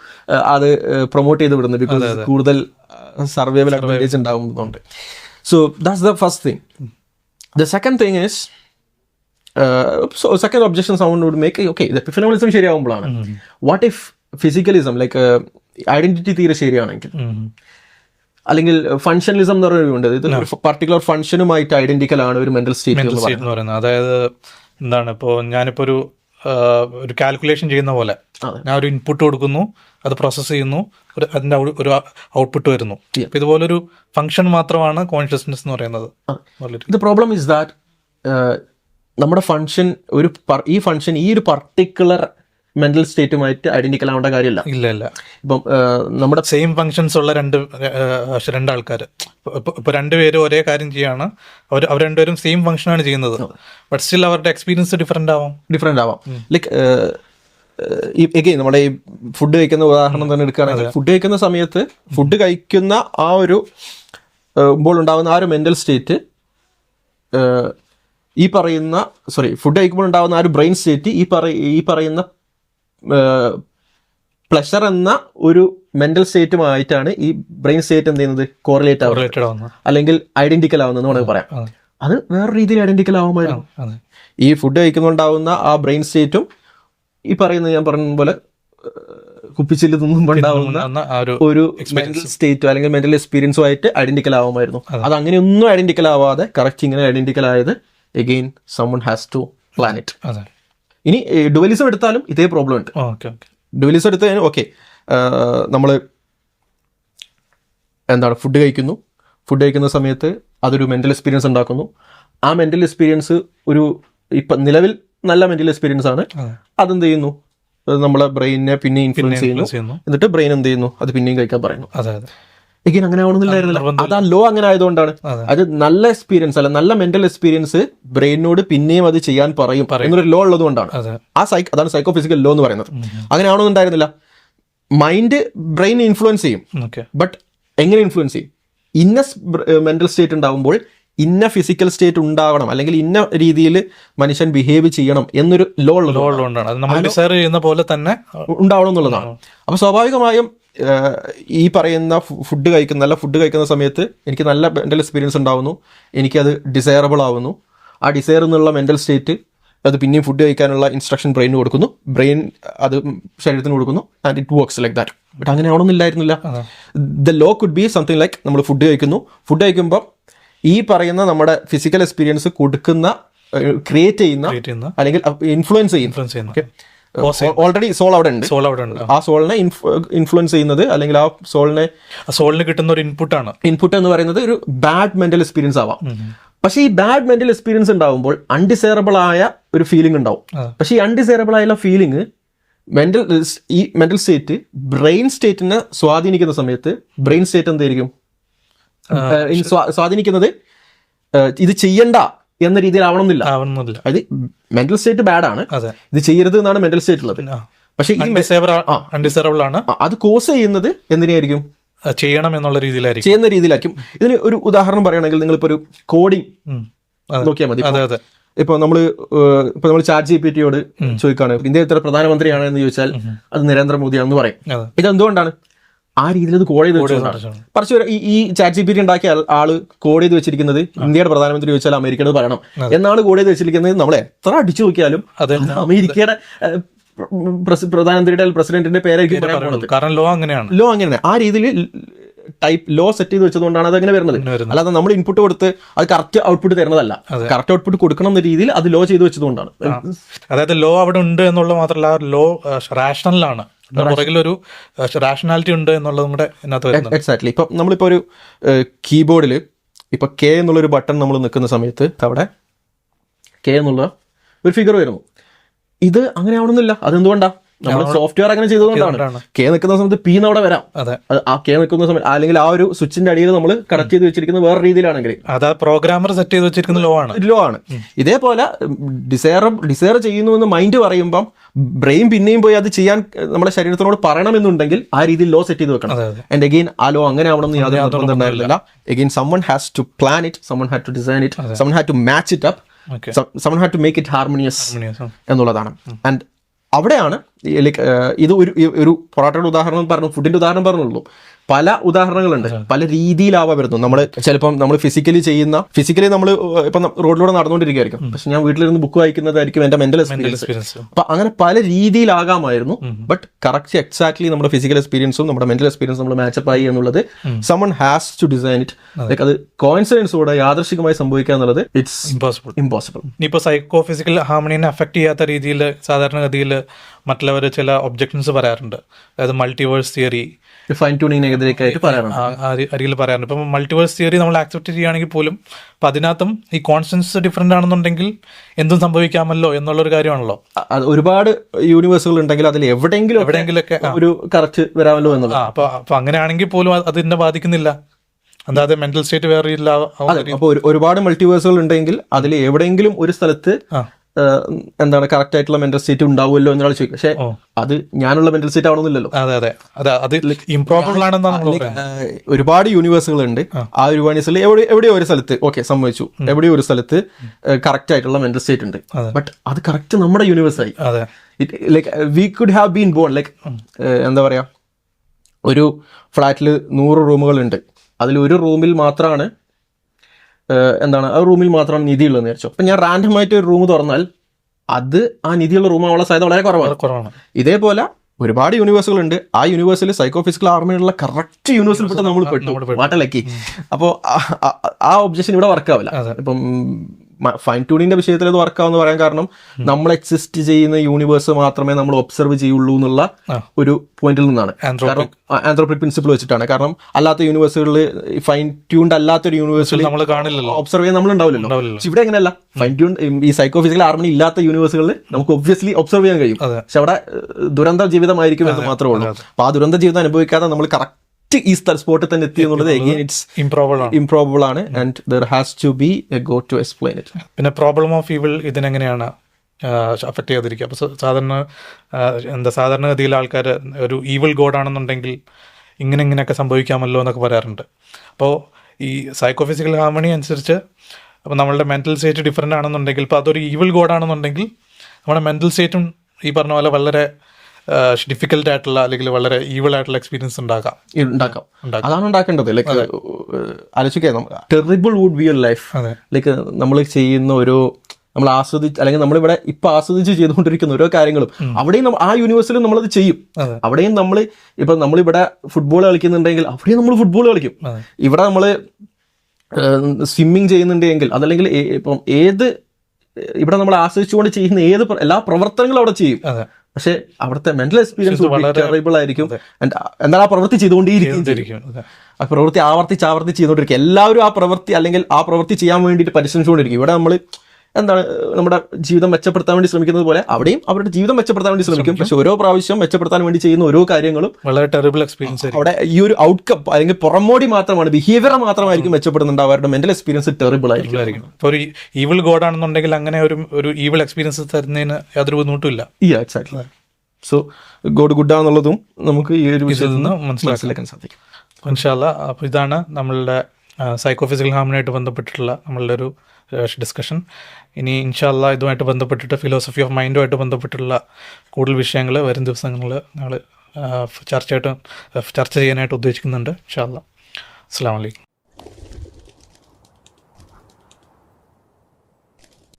അത് പ്രൊമോട്ട് ചെയ്ത് വിടുന്നത്. ബിക്കോസ് കൂടുതൽ സർവൈവൽ അഡ്വാന്റേജ് ഉണ്ടാകുന്നുണ്ട് so that's the first thing the second thing is second objection sound would make okay phenomenalism ശരിയാവുമ്പോഴാണ്. What if physicalism like identity തീരെ ശരിയാണെങ്കിൽ. അല്ലെങ്കിൽ ഫങ്ഷനലിസം എന്ന് പറയുന്നുണ്ട് ഇത് പർട്ടിക്കുലർ ഫംഗ്ഷനുമായിട്ട് ഐഡന്റിക്കൽ ആണ് ഒരു മെന്റൽ സ്റ്റേറ്റ് എന്ന് പറയുന്നത്. അതായത് എന്താണ് ഇപ്പോൾ ഞാനിപ്പോൾ ഒരു ഒരു കാൽക്കുലേഷൻ ചെയ്യുന്ന പോലെ. ഞാൻ ഒരു ഇൻപുട്ട് കൊടുക്കുന്നു അത് പ്രോസസ്സ് ചെയ്യുന്നു ഒരു അതിന്റെ ഔ- ഒരു ഔട്ട്പുട്ട് വരുന്നു. ഇതുപോലൊരു ഫംഗ്ഷൻ മാത്രമാണ് കോൺഷ്യസ്നെസ് എന്ന് പറയുന്നത്. ദ പ്രോബ്ലം ഇസ് ദാറ്റ് നമ്മുടെ ഫങ്ഷൻ ഒരു ഈ ഫങ്ഷൻ ഈ ഒരു പർട്ടിക്കുലർ മെന്റൽ സ്റ്റേറ്റുമായിട്ട് ഐഡന്റിക്കൽ ആവേണ്ട കാര്യമില്ല. ഇല്ല ഇല്ല. ഇപ്പം നമ്മുടെ സെയിം ഫങ്ഷൻസ് ഉള്ള രണ്ട് രണ്ടാൾക്കാർ ഇപ്പൊ രണ്ടുപേരും ഒരേ കാര്യം ചെയ്യാണ്. അവർ അവർ രണ്ടുപേരും സെയിം ഫംഗ്ഷനാണ് ചെയ്യുന്നത്. ബട്ട് സ്റ്റിൽ അവരുടെ എക്സ്പീരിയൻസ് ഡിഫറെന്റ് ആവാം. ഡിഫറെന്റ് ആവാം. ലൈക്ക് എഗെയിൻ നമ്മുടെ ഈ ഫുഡ് കഴിക്കുന്ന ഉദാഹരണം തന്നെ എടുക്കുകയാണെങ്കിൽ ഫുഡ് കഴിക്കുന്ന സമയത്ത് ഫുഡ് കഴിക്കുന്ന ആ ഒരു ഇപ്പോൾ ഉണ്ടാകുന്ന ആ ഒരു മെന്റൽ സ്റ്റേറ്റ് ഈ പറയുന്ന സോറി ഫുഡ് കഴിക്കുമ്പോൾ ഉണ്ടാകുന്ന ആ ഒരു ബ്രെയിൻ സ്റ്റേറ്റ് ഈ പറ ഈ പറയുന്ന പ്ലഷർ എന്ന ഒരു മെന്റൽ സ്റ്റേറ്റുമായിട്ടാണ് ഈ ബ്രെയിൻ സ്റ്റേറ്റ് എന്ത് ചെയ്യുന്നത്? കോറിലേറ്റ് ആവുന്നത്. അല്ലെങ്കിൽ ഐഡന്റിക്കൽ ആവുന്നതെന്ന് വേണമെങ്കിൽ പറയാം. അത്. വേറെ രീതിയിൽ ഐഡന്റിക്കൽ ആവുമായിരുന്നു ഈ ഫുഡ് കഴിക്കുന്നുണ്ടാവുന്ന ആ ബ്രെയിൻ സ്റ്റേറ്റും ഈ പറയുന്ന ഞാൻ പറഞ്ഞ പോലെ കുപ്പിച്ചില്ല ഉണ്ടാവുന്ന ഒരു മെന്റൽ സ്റ്റേറ്റോ അല്ലെങ്കിൽ മെന്റൽ എക്സ്പീരിയൻസോ ആയിട്ട് ഐഡന്റിക്കൽ ആവുമായിരുന്നു. അത്. അത് അങ്ങനെയൊന്നും ഐഡന്റിക്കൽ ആവാതെ കറക്റ്റ് ഇങ്ങനെ ഐഡന്റിക്കൽ ആയത് again someone has to plan it ഇനി ഡുവലിസം എടുത്താലും ഇതേ പ്രോബ്ലം ഉണ്ട്. ഡുവലിസം എടുത്ത് ഓക്കെ നമ്മൾ എന്താണ് ഫുഡ് കഴിക്കുന്നു. ഫുഡ് കഴിക്കുന്ന സമയത്ത് അതൊരു മെന്റൽ എക്സ്പീരിയൻസ് ഉണ്ടാക്കുന്നു. ആ മെന്റൽ എക്സ്പീരിയൻസ് ഒരു ഇപ്പം നിലവിൽ നല്ല മെന്റൽ എക്സ്പീരിയൻസ് ആണ്. അതെ. അതെന്ത് ചെയ്യുന്നു? നമ്മളെ ബ്രെയിനിനെ പിന്നെ ഇൻഫ്ലുവൻസ് ചെയ്യുന്നു. എന്നിട്ട് ബ്രെയിൻ എന്ത് ചെയ്യുന്നു? അത് പിന്നെയും കഴിക്കാൻ പറയുന്നു. അതെ അങ്ങനെ ആവണമെന്നില്ലായിരുന്നില്ല. അത് ആ ലോ അങ്ങനെ ആയതുകൊണ്ടാണ്. അത്. നല്ല എക്സ്പീരിയൻസ് അല്ല നല്ല മെന്റൽ എക്സ്പീരിയൻസ് ബ്രെയിനോട് പിന്നെയും അത് ചെയ്യാൻ പറയും എന്നൊരു ലോ ഉള്ളത് കൊണ്ടാണ് ആ സൈക്ക് അതാണ് സൈക്കോ ഫിസിക്കൽ ലോ എന്ന് പറയുന്നത്. അങ്ങനെ ആവണമെന്നുണ്ടായിരുന്നില്ല. മൈൻഡ് ബ്രെയിൻ ഇൻഫ്ലുവൻസ് ചെയ്യും. ബട്ട് എങ്ങനെ ഇൻഫ്ലുവൻസ് ചെയ്യും? ഇന്ന മെന്റൽ സ്റ്റേറ്റ് ഉണ്ടാവുമ്പോൾ ഇന്ന ഫിസിക്കൽ സ്റ്റേറ്റ് ഉണ്ടാവണം അല്ലെങ്കിൽ ഇന്ന രീതിയിൽ മനുഷ്യൻ ബിഹേവ് ചെയ്യണം എന്നൊരു ലോ ഉള്ളത് ലോ ഉള്ളതുകൊണ്ടാണ്. നമ്മൾ ഡിസൈർ ചെയ്യുന്ന പോലെ തന്നെ ഉണ്ടാവണം എന്നുള്ളതാണ്. അപ്പൊ സ്വാഭാവികമായും ഈ പറയുന്ന ഫുഡ് കഴിക്കുന്ന നല്ല ഫുഡ് കഴിക്കുന്ന സമയത്ത് എനിക്ക് നല്ല മെന്റൽ എക്സ്പീരിയൻസ് ഉണ്ടാവുന്നു. എനിക്കത് ഡിസയറബിൾ ആവുന്നു. ആ ഡിസയർ എന്നുള്ള മെന്റൽ സ്റ്റേറ്റ് അത് പിന്നെയും ഫുഡ് കഴിക്കാനുള്ള ഇൻസ്ട്രക്ഷൻ ബ്രെയിനിന് കൊടുക്കുന്നു. ബ്രെയിൻ അത് ശരീരത്തിന് കൊടുക്കുന്നു. And it works like that but അങ്ങനെ ആവണമെന്നില്ലായിരുന്നില്ല ഇല്ലായിരുന്നില്ല. The law could be something like നമ്മൾ ഫുഡ് കഴിക്കുന്നു. ഫുഡ് കഴിക്കുമ്പോൾ ഈ പറയുന്ന നമ്മുടെ ഫിസിക്കൽ എക്സ്പീരിയൻസ് കൊടുക്കുന്ന ക്രിയേറ്റ് ചെയ്യുന്ന അല്ലെങ്കിൽ ഇൻഫ്ലുവൻസ് ചെയ്യുന്ന. ഇൻഫ്ലുവൻസ് ചെയ്യുന്ന. ഓൾറെഡി സോൾ അവിടെ ഉണ്ട്. സോൾ അവിടെ ഉണ്ട്. ആ സോളിനെ ഇൻഫ്ലുവൻസ് ചെയ്യുന്നത് അല്ലെങ്കിൽ ആ സോളിനെ സോളിന് കിട്ടുന്ന ഒരു ഇൻപുട്ടാണ്. ഇൻപുട്ട് എന്ന് പറയുന്നത് ഒരു ബാഡ് മെന്റൽ എക്സ്പീരിയൻസ് ആവാം. പക്ഷേ ഈ ബാഡ് മെന്റൽ എക്സ്പീരിയൻസ് ഉണ്ടാവുമ്പോൾ അൺഡിസൈറബിൾ ആയ ഒരു ഫീലിംഗ് ഉണ്ടാവും. അതെ. പക്ഷേ ഈ അൺഡിസൈറബിൾ ആയ ഫീലിംഗ് മെന്റൽ ഈ മെന്റൽ സ്റ്റേറ്റ് ബ്രെയിൻ സ്റ്റേറ്റിനെ സ്വാധീനിക്കുന്ന സമയത്ത് ബ്രെയിൻ സ്റ്റേറ്റ് എന്തായിരിക്കും? സ്വാധീനിക്കുന്നത് ഇത് ചെയ്യണ്ട എന്ന രീതിയിൽ ആവണമെന്നില്ല. ആവണമെന്നില്ല. അതായത് മെന്റൽ സ്റ്റേറ്റ് ബാഡ് ആണ്. ഇത് ചെയ്യരുത് എന്നാണ് മെന്റൽ സ്റ്റേറ്റ് ഉള്ളത്. പക്ഷേ അൺഡിസേബിൾ ആണ്. അത് കോസ് ചെയ്യുന്നത് എന്തിനായിരിക്കും? ചെയ്യണം എന്നുള്ള രീതിയിലായിരിക്കും. ചെയ്യുന്ന രീതിയിലാക്കും ഇതിന് ഒരു ഉദാഹരണം പറയുകയാണെങ്കിൽ നിങ്ങളിപ്പോൾ ഒരു കോഡിംഗ് നോക്കിയാൽ മതി. അതെ അതെ. ഇപ്പൊ നമ്മൾ ഇപ്പൊ നമ്മൾ ചാറ്റ് ജി പി ടിയോട് ചോദിക്കുകയാണ്. ഇന്ത്യ ഇത്ര പ്രധാനമന്ത്രിയാണ് എന്ന് ചോദിച്ചാൽ അത് നരേന്ദ്രമോദിയാണെന്ന് പറയും. ഇതെന്തുകൊണ്ടാണ്? ആ രീതിയിൽ അത് കോഡ് ചെയ്ത് വെച്ചതുകൊണ്ടാണ് പറിച്ചു ഈ ചാറ്റ് ജി പി ടി ഉണ്ടാക്കിയ ആൾ കോഡ് ചെയ്ത് വെച്ചിരിക്കുന്നത് ഇന്ത്യയുടെ പ്രധാനമന്ത്രി ചോദിച്ചാൽ അമേരിക്കയുടെ പറയണം. എന്നാണ് കോഡ് ചെയ്ത് വെച്ചിരിക്കുന്നത് നമ്മൾ എത്ര അടിച്ചു നോക്കിയാലും അമേരിക്കയുടെ പ്രധാനമന്ത്രിയുടെ പ്രസിഡന്റിന്റെ പേരായിരിക്കും കാരണം ലോ അങ്ങനെയാണ്. ലോ അങ്ങനെയാണ്. ആ രീതിയിൽ ടൈപ്പ് ലോ സെറ്റ് ചെയ്ത് വെച്ചതുകൊണ്ടാണ് അത് അങ്ങനെ വരുന്നത്. അല്ലാതെ നമ്മൾ ഇൻപുട്ട് കൊടുത്ത് അത് കറക്റ്റ് ഔട്ട്പുട്ട് തരുന്നതല്ല. കറക്റ്റ് ഔട്ട്പുട്ട് കൊടുക്കണം എന്ന രീതിയിൽ അത് ലോ ചെയ്ത് വെച്ചതുകൊണ്ടാണ്. അതായത് ലോ അവിടെ ഉണ്ട് എന്നുള്ളത് മാത്രമല്ല ലോ റാഷണലാണ് പുറകിലൊരു റാഷണാലിറ്റി ഉണ്ട് എന്നുള്ളതും കൂടെ ഇതിനകത്ത് എക്സാക്ട്ലി ഇപ്പം നമ്മളിപ്പോൾ ഒരു കീബോർഡിൽ ഇപ്പൊ കെ എന്നുള്ളൊരു ബട്ടൺ നമ്മൾ നിൽക്കുന്ന സമയത്ത് അവിടെ കെ എന്നുള്ള ഒരു ഫിഗർ വരുന്നു. ഇത് അങ്ങനെ ആവണമെന്നില്ല. അതെന്തുകൊണ്ടാ? നമ്മൾ സോഫ്റ്റ്വെയർ അങ്ങനെ ചെയ്തുകൊണ്ടാണ്. കെ നിൽക്കുന്ന സമയത്ത് പി അവിടെ വരാം. അതെ. ആ കെ നിൽക്കുന്ന സമയത്ത് അല്ലെങ്കിൽ ആ ഒരു സ്വിച്ചിന്റെ അടിയിൽ നമ്മൾ കണക്ട് ചെയ്ത് വെച്ചിരിക്കുന്ന വേറെ രീതിയിലാണെങ്കിൽ. അതാ പ്രോഗ്രാമർ സെറ്റ് ചെയ്ത് വെച്ചിരിക്കുന്ന ലോ ആണ്. ലോ ആണ്. ഇതേപോലെ ഡിസയർ ഡിസയർ ചെയ്യുന്നു എന്ന് മൈൻഡ് പറയുമ്പം ബ്രെയിൻ പിന്നെയും പോയി അത് ചെയ്യാൻ നമ്മുടെ ശരീരത്തിനോട് പറയണമെന്നുണ്ടെങ്കിൽ ആ രീതിയിൽ ലോ സെറ്റ് ചെയ്ത് വെക്കണം. ആൻഡ് അഗെയിൻ ആ ലോ അങ്ങനെ ആവണം എന്ന് യാതൊരു ഉണ്ടായിരുന്നില്ല again someone has to plan it someone had to design it someone had to match it up someone had to make it harmonious എന്നുള്ളതാണ്. ആൻഡ് അവിടെയാണ് ലൈക്ക് ഇത് ഒരു ഒരു പൊറാട്ടയുടെ ഉദാഹരണം പറഞ്ഞു ഫുഡിന്റെ ഉദാഹരണം പറഞ്ഞുള്ളൂ. പല ഉദാഹരണങ്ങളുണ്ട്. പല രീതിയിലാവാ വരുന്നു. നമ്മൾ ചിലപ്പം നമ്മൾ ഫിസിക്കലി ചെയ്യുന്ന ഫിസിക്കലി നമ്മൾ ഇപ്പം റോഡിലൂടെ നടന്നുകൊണ്ടിരിക്കുകയായിരിക്കും പക്ഷെ ഞാൻ വീട്ടിലിരുന്ന് ബുക്ക് വായിക്കുന്നതായിരിക്കും എന്റെ മെന്റൽ എക്സ്പീരിയൻസ് അപ്പൊ അങ്ങനെ പല രീതിയിലാകാമായിരുന്നു. ബട്ട് കറക്റ്റ് എക്സാക്ട്ലി നമ്മുടെ ഫിസിക്കൽ എക്സ്പീരിയൻസും നമ്മുടെ മെന്റൽ എക്സ്പീരിയൻസും നമ്മൾ മാച്ചപ്പ് ആയി എന്നുള്ളത് someone has to design it like അത്. കോയിൻസിഡൻസോടെ യാദർശികമായി സംഭവിക്കുക എന്നുള്ളത് ഇറ്റ്സ് ഇമ്പോസിബിൾ ഇമ്പോസിബിൾ ഇനിയിപ്പോൾ സൈക്കോ ഫിസിക്കൽ ഹാർമണീനെ അഫക്ട് ചെയ്യാത്ത രീതിയിൽ സാധാരണഗതിയിൽ മറ്റുള്ളവർ ചില ഒബ്ജക്ഷൻസ് പറയാറുണ്ട്. അതായത് മൾട്ടിവേഴ്സ് തിയറി ഫൈൻ ട്യൂണിങ്ങിനെതിരേക്കായിട്ട് പറയാറുണ്ട് അരികിൽ പറയാറുണ്ട് ഇപ്പം മൾട്ടിവേഴ്സ് തിയറി നമ്മൾ ആക്സെപ്റ്റ് ചെയ്യുകയാണെങ്കിൽ പോലും അപ്പം അതിനകത്തും ഈ കോൺസ്റ്റൻസ് ഡിഫറെന്റ് ആണെന്നുണ്ടെങ്കിൽ എന്തും സംഭവിക്കാമല്ലോ എന്നുള്ളൊരു കാര്യമാണല്ലോ. ഒരുപാട് യൂണിവേഴ്സുകൾ ഉണ്ടെങ്കിൽ അതിൽ എവിടെയെങ്കിലും എവിടെയെങ്കിലൊക്കെ ഒരു കറക്റ്റ് വരാമല്ലോ എന്നുള്ളത്. ആ അപ്പൊ അപ്പൊ അങ്ങനെയാണെങ്കിൽ പോലും അത് അതിനെ ബാധിക്കുന്നില്ല. അതായത് മെന്റൽ സ്റ്റേറ്റ് വേറെ ഇല്ല അപ്പൊ അപ്പോൾ ഒരുപാട് മൾട്ടിവേഴ്സുകൾ ഉണ്ടെങ്കിൽ അതിൽ എവിടെയെങ്കിലും ഒരു സ്ഥലത്ത് എന്താണ് കറക്റ്റ് ആയിട്ടുള്ള മെന്റൽ സ്റ്റേറ്റ് ഉണ്ടാവുമല്ലോ എന്നൊരാൾ ചോദിക്കും. പക്ഷെ അത് ഞാനുള്ള മെന്റൽ സ്റ്റേറ്റ് ആവണമെന്നില്ലല്ലോ. അതെ അതെ. അതെ ഇംപ്രോബിൾ ആണെന്നാണ് ഒരുപാട് യൂണിവേഴ്സുകൾ ഉണ്ട് ആ യൂണിവേഴ്സിൽ എവിടെ എവിടെയോ ഒരു സ്ഥലത്ത് ഓക്കെ സംഭവിച്ചു. എവിടെയോ ഒരു സ്ഥലത്ത് കറക്റ്റ് ആയിട്ടുള്ള മെന്റൽ സ്റ്റേറ്റ് ഉണ്ട്. ബട്ട് അത് കറക്റ്റ് നമ്മുടെ യൂണിവേഴ്സായി like we could have been born like എന്താ പറയാ? ഒരു ഫ്ലാറ്റിൽ നൂറ് റൂമുകളുണ്ട് അതിൽ ഒരു റൂമിൽ മാത്രമാണ് എന്താണ്? ആ റൂമിൽ മാത്രമാണ് നിധി ഉള്ളതെന്ന് വിചാരിച്ചു. അപ്പം ഞാൻ റാൻഡം ആയിട്ട് ഒരു റൂം തുറന്നാൽ അത് ആ നിധിയുള്ള റൂം ആവാനുള്ള സാധ്യത വളരെ കുറവാണ്. കുറവാണ്. ഇതേപോലെ ഒരുപാട് യൂണിവേഴ്സുകളുണ്ട് ആ യൂണിവേഴ്സിൽ സൈക്കോ ഫിസിക്കൽ ആർമിയുള്ള കറക്റ്റ് യൂണിവേഴ്സിൽ പെട്ട്. നമ്മൾ പെട്ടു. വാട്ടലക്കി അപ്പോൾ ആ ഒബ്ജക്ഷൻ ഇവിടെ വർക്ക് ആവില്ല. അതെ. ഇപ്പം ഫൈൻ ട്യൂണിന്റെ വിഷയത്തിൽ അത് വർക്കാവെന്ന് പറയാൻ കാരണം നമ്മൾ എക്സിസ്റ്റ് ചെയ്യുന്ന യൂണിവേഴ്സ് മാത്രമേ നമ്മൾ ഒബ്സർവ് ചെയ്യുള്ളൂ എന്നുള്ള ഒരു പോയിന്റിൽ നിന്നാണ്. കാരണം ആന്ത്രോപിക് പ്രിൻസിപ്പിൾ വെച്ചിട്ടാണ്. കാരണം അല്ലാത്ത യൂണിവേഴ്സുകളിൽ ഫൈൻ ട്യൂൺഡ് അല്ലാത്തൊരു യൂണിവേഴ്സിൽ നമ്മൾ കാണില്ലല്ലോ. ഒബ്സർവ് ചെയ്യാൻ നമ്മൾ ഉണ്ടാവില്ലല്ലോ. ഇവിടെ അങ്ങനെയല്ല. ഫൈൻ ട്യൂൺ ഈ സൈക്കോഫിസിക്കൽ ആർമണി ഇല്ലാത്ത യൂണിവേഴ്സുകളിൽ നമുക്ക് ഒബ്വിയസ്ലി ഒബ്സർവ് ചെയ്യാൻ കഴിയും. പക്ഷെ അവിടെ ദുരന്ത ജീവിതമായിരിക്കും എന്ന് മാത്രമേ ഉള്ളൂ. അപ്പൊ ആ ദുരന്ത ജീവിതം അനുഭവിക്കാതെ നമ്മൾ കറക്റ്റ് ഈ സ്ഥല സ്പോട്ടിൽ തന്നെ എത്തി എന്നുള്ളത് എഗെയിൻ ഇറ്റ്സ് ഇംപ്രോബിൾ ആണ്. ഇംപ്രോബിൾ ആണ്. And there has to be a god to explain it പിന്നെ പ്രോബ്ലം ഓഫ് ഈവിൾ ഇതിനെങ്ങനെയാണ് അഫക്റ്റ് ചെയ്യാതിരിക്കുക? അപ്പോൾ സാധാരണ എന്താ സാധാരണഗതിയിൽ ആൾക്കാർ ഒരു ഈവിൾ ഗോഡാണെന്നുണ്ടെങ്കിൽ ഇങ്ങനെ ഇങ്ങനെയൊക്കെ സംഭവിക്കാമല്ലോ എന്നൊക്കെ പറയാറുണ്ട്. അപ്പോൾ ഈ സൈക്കോഫിസിക്കൽ ഹാർമണി അനുസരിച്ച് അപ്പോൾ നമ്മളുടെ മെന്റൽ സ്റ്റേറ്റ് ഡിഫറെന്റ് ആണെന്നുണ്ടെങ്കിൽ ഇപ്പോൾ അതൊരു ഈവിൾ ഗോഡാണെന്നുണ്ടെങ്കിൽ നമ്മുടെ മെന്റൽ സ്റ്റേറ്റും ഈ പറഞ്ഞ പോലെ വളരെ ഡിഫിക്കൽട്ട് ആയിട്ടുള്ള അല്ലെങ്കിൽ വളരെ ഈവൾ ആയിട്ടുള്ള എക്സ്പീരിയൻസ് ഉണ്ടാകാം. ഉണ്ടാക്കാം. ഉണ്ടാക്കാം. അതാണ് ഉണ്ടാക്കേണ്ടത്. ലൈക്ക് ആലോചിക്കാം terrible would be your life like നമ്മൾ ചെയ്യുന്ന ഒരു നമ്മൾ ആസ്വദിച്ച് അല്ലെങ്കിൽ നമ്മളിവിടെ ഇപ്പൊ ആസ്വദിച്ച് ചെയ്തുകൊണ്ടിരിക്കുന്ന ഓരോ കാര്യങ്ങളും അവിടെയും ആ യൂണിവേഴ്സിലും നമ്മളത് ചെയ്യും. അവിടെയും നമ്മൾ ഇപ്പൊ നമ്മളിവിടെ ഫുട്ബോൾ കളിക്കുന്നുണ്ടെങ്കിൽ അവിടെയും നമ്മൾ ഫുട്ബോൾ കളിക്കും. ഇവിടെ നമ്മൾ സ്വിമ്മിങ് ചെയ്യുന്നുണ്ടെങ്കിൽ അതല്ലെങ്കിൽ ഇപ്പം ഏത് ഇവിടെ നമ്മൾ ആസ്വദിച്ചുകൊണ്ട് ചെയ്യുന്ന ഏത് എല്ലാ പ്രവർത്തനങ്ങളും അവിടെ ചെയ്യും. പക്ഷെ അവിടുത്തെ മെന്റൽ എക്സ്പീരിയൻസ് ടെറബിൾ ആയിരിക്കും. എന്നാൽ ആ പ്രവൃത്തി ചെയ്തുകൊണ്ടേയിരിക്കും ആ പ്രവൃത്തി ആവർത്തിച്ച് ആവർത്തിച്ച് ചെയ്തുകൊണ്ടിരിക്കും. എല്ലാവരും ആ പ്രവൃത്തി അല്ലെങ്കിൽ ആ പ്രവൃത്തി ചെയ്യാൻ വേണ്ടിയിട്ട് പരിശ്രമിച്ചുകൊണ്ടിരിക്കും. ഇവിടെ നമ്മൾ എന്താണ് നമ്മുടെ ജീവിതം മെച്ചപ്പെടുത്താൻ വേണ്ടി ശ്രമിക്കുന്നത് പോലെ അവിടെയും അവരുടെ ജീവിതം മെച്ചപ്പെടുത്താൻ വേണ്ടി ശ്രമിക്കും. പക്ഷെ ഓരോ പ്രാവശ്യം മെച്ചപ്പെടുത്താൻ വേണ്ടി ചെയ്യുന്ന ഓരോ കാര്യങ്ങളും വളരെ ടെറിബിൾ എക്സ്പീരിയൻസ് അവിടെ ഈ ഒരു ഔട്ട്കം അല്ലെങ്കിൽ പുറമോടി മാത്രമാണ് ബിഹേവിയർ മാത്രമായിരിക്കും മെച്ചപ്പെടുന്നുണ്ട്. അവരുടെ മെന്റൽ എക്സ്പീരിയൻസ് ടെറിബിൾ ആയിരിക്കും. ഇപ്പോൾ ഒരു ഈവിൾ ഗോഡ് ആണെന്നുണ്ടെങ്കിൽ അങ്ങനെ ഒരു ഒരു ഈവിൾ എക്സ്പീരിയൻസ് തരുന്നതിന് യാതൊരു ബുദ്ധിമുട്ടില്ല ഈ എക്സാക്ട്ലി സോ ഗോഡ് ഗുഡ് ആണെന്നുള്ളതും നമുക്ക് ഈ ഒരു വിഷയത്തിൽ നിന്ന് നിന്ന് മനസ്സിലാക്കാൻ സാധിക്കും. ഇൻഷാല്ല അപ്പോൾ ഇതാണ് നമ്മളുടെ സൈക്കോഫിസിക്കൽ ഹാമിനായിട്ട് ബന്ധപ്പെട്ടിട്ടുള്ള നമ്മളുടെ ഒരു ഡിസ്കഷൻ ഇനി ഇൻഷാല്ല ഇതുമായിട്ട് ബന്ധപ്പെട്ടിട്ട് ഫിലോസഫി ഓഫ് മൈൻഡുമായിട്ട് ബന്ധപ്പെട്ടുള്ള കൂടുതൽ വിഷയങ്ങൾ വരും ദിവസങ്ങളിൽ ഞങ്ങൾ ചർച്ചയായിട്ട് ചർച്ച ചെയ്യാനായിട്ട് ഉദ്ദേശിക്കുന്നുണ്ട് ഇൻഷാല്ല അസ്സാം വലൈക്കും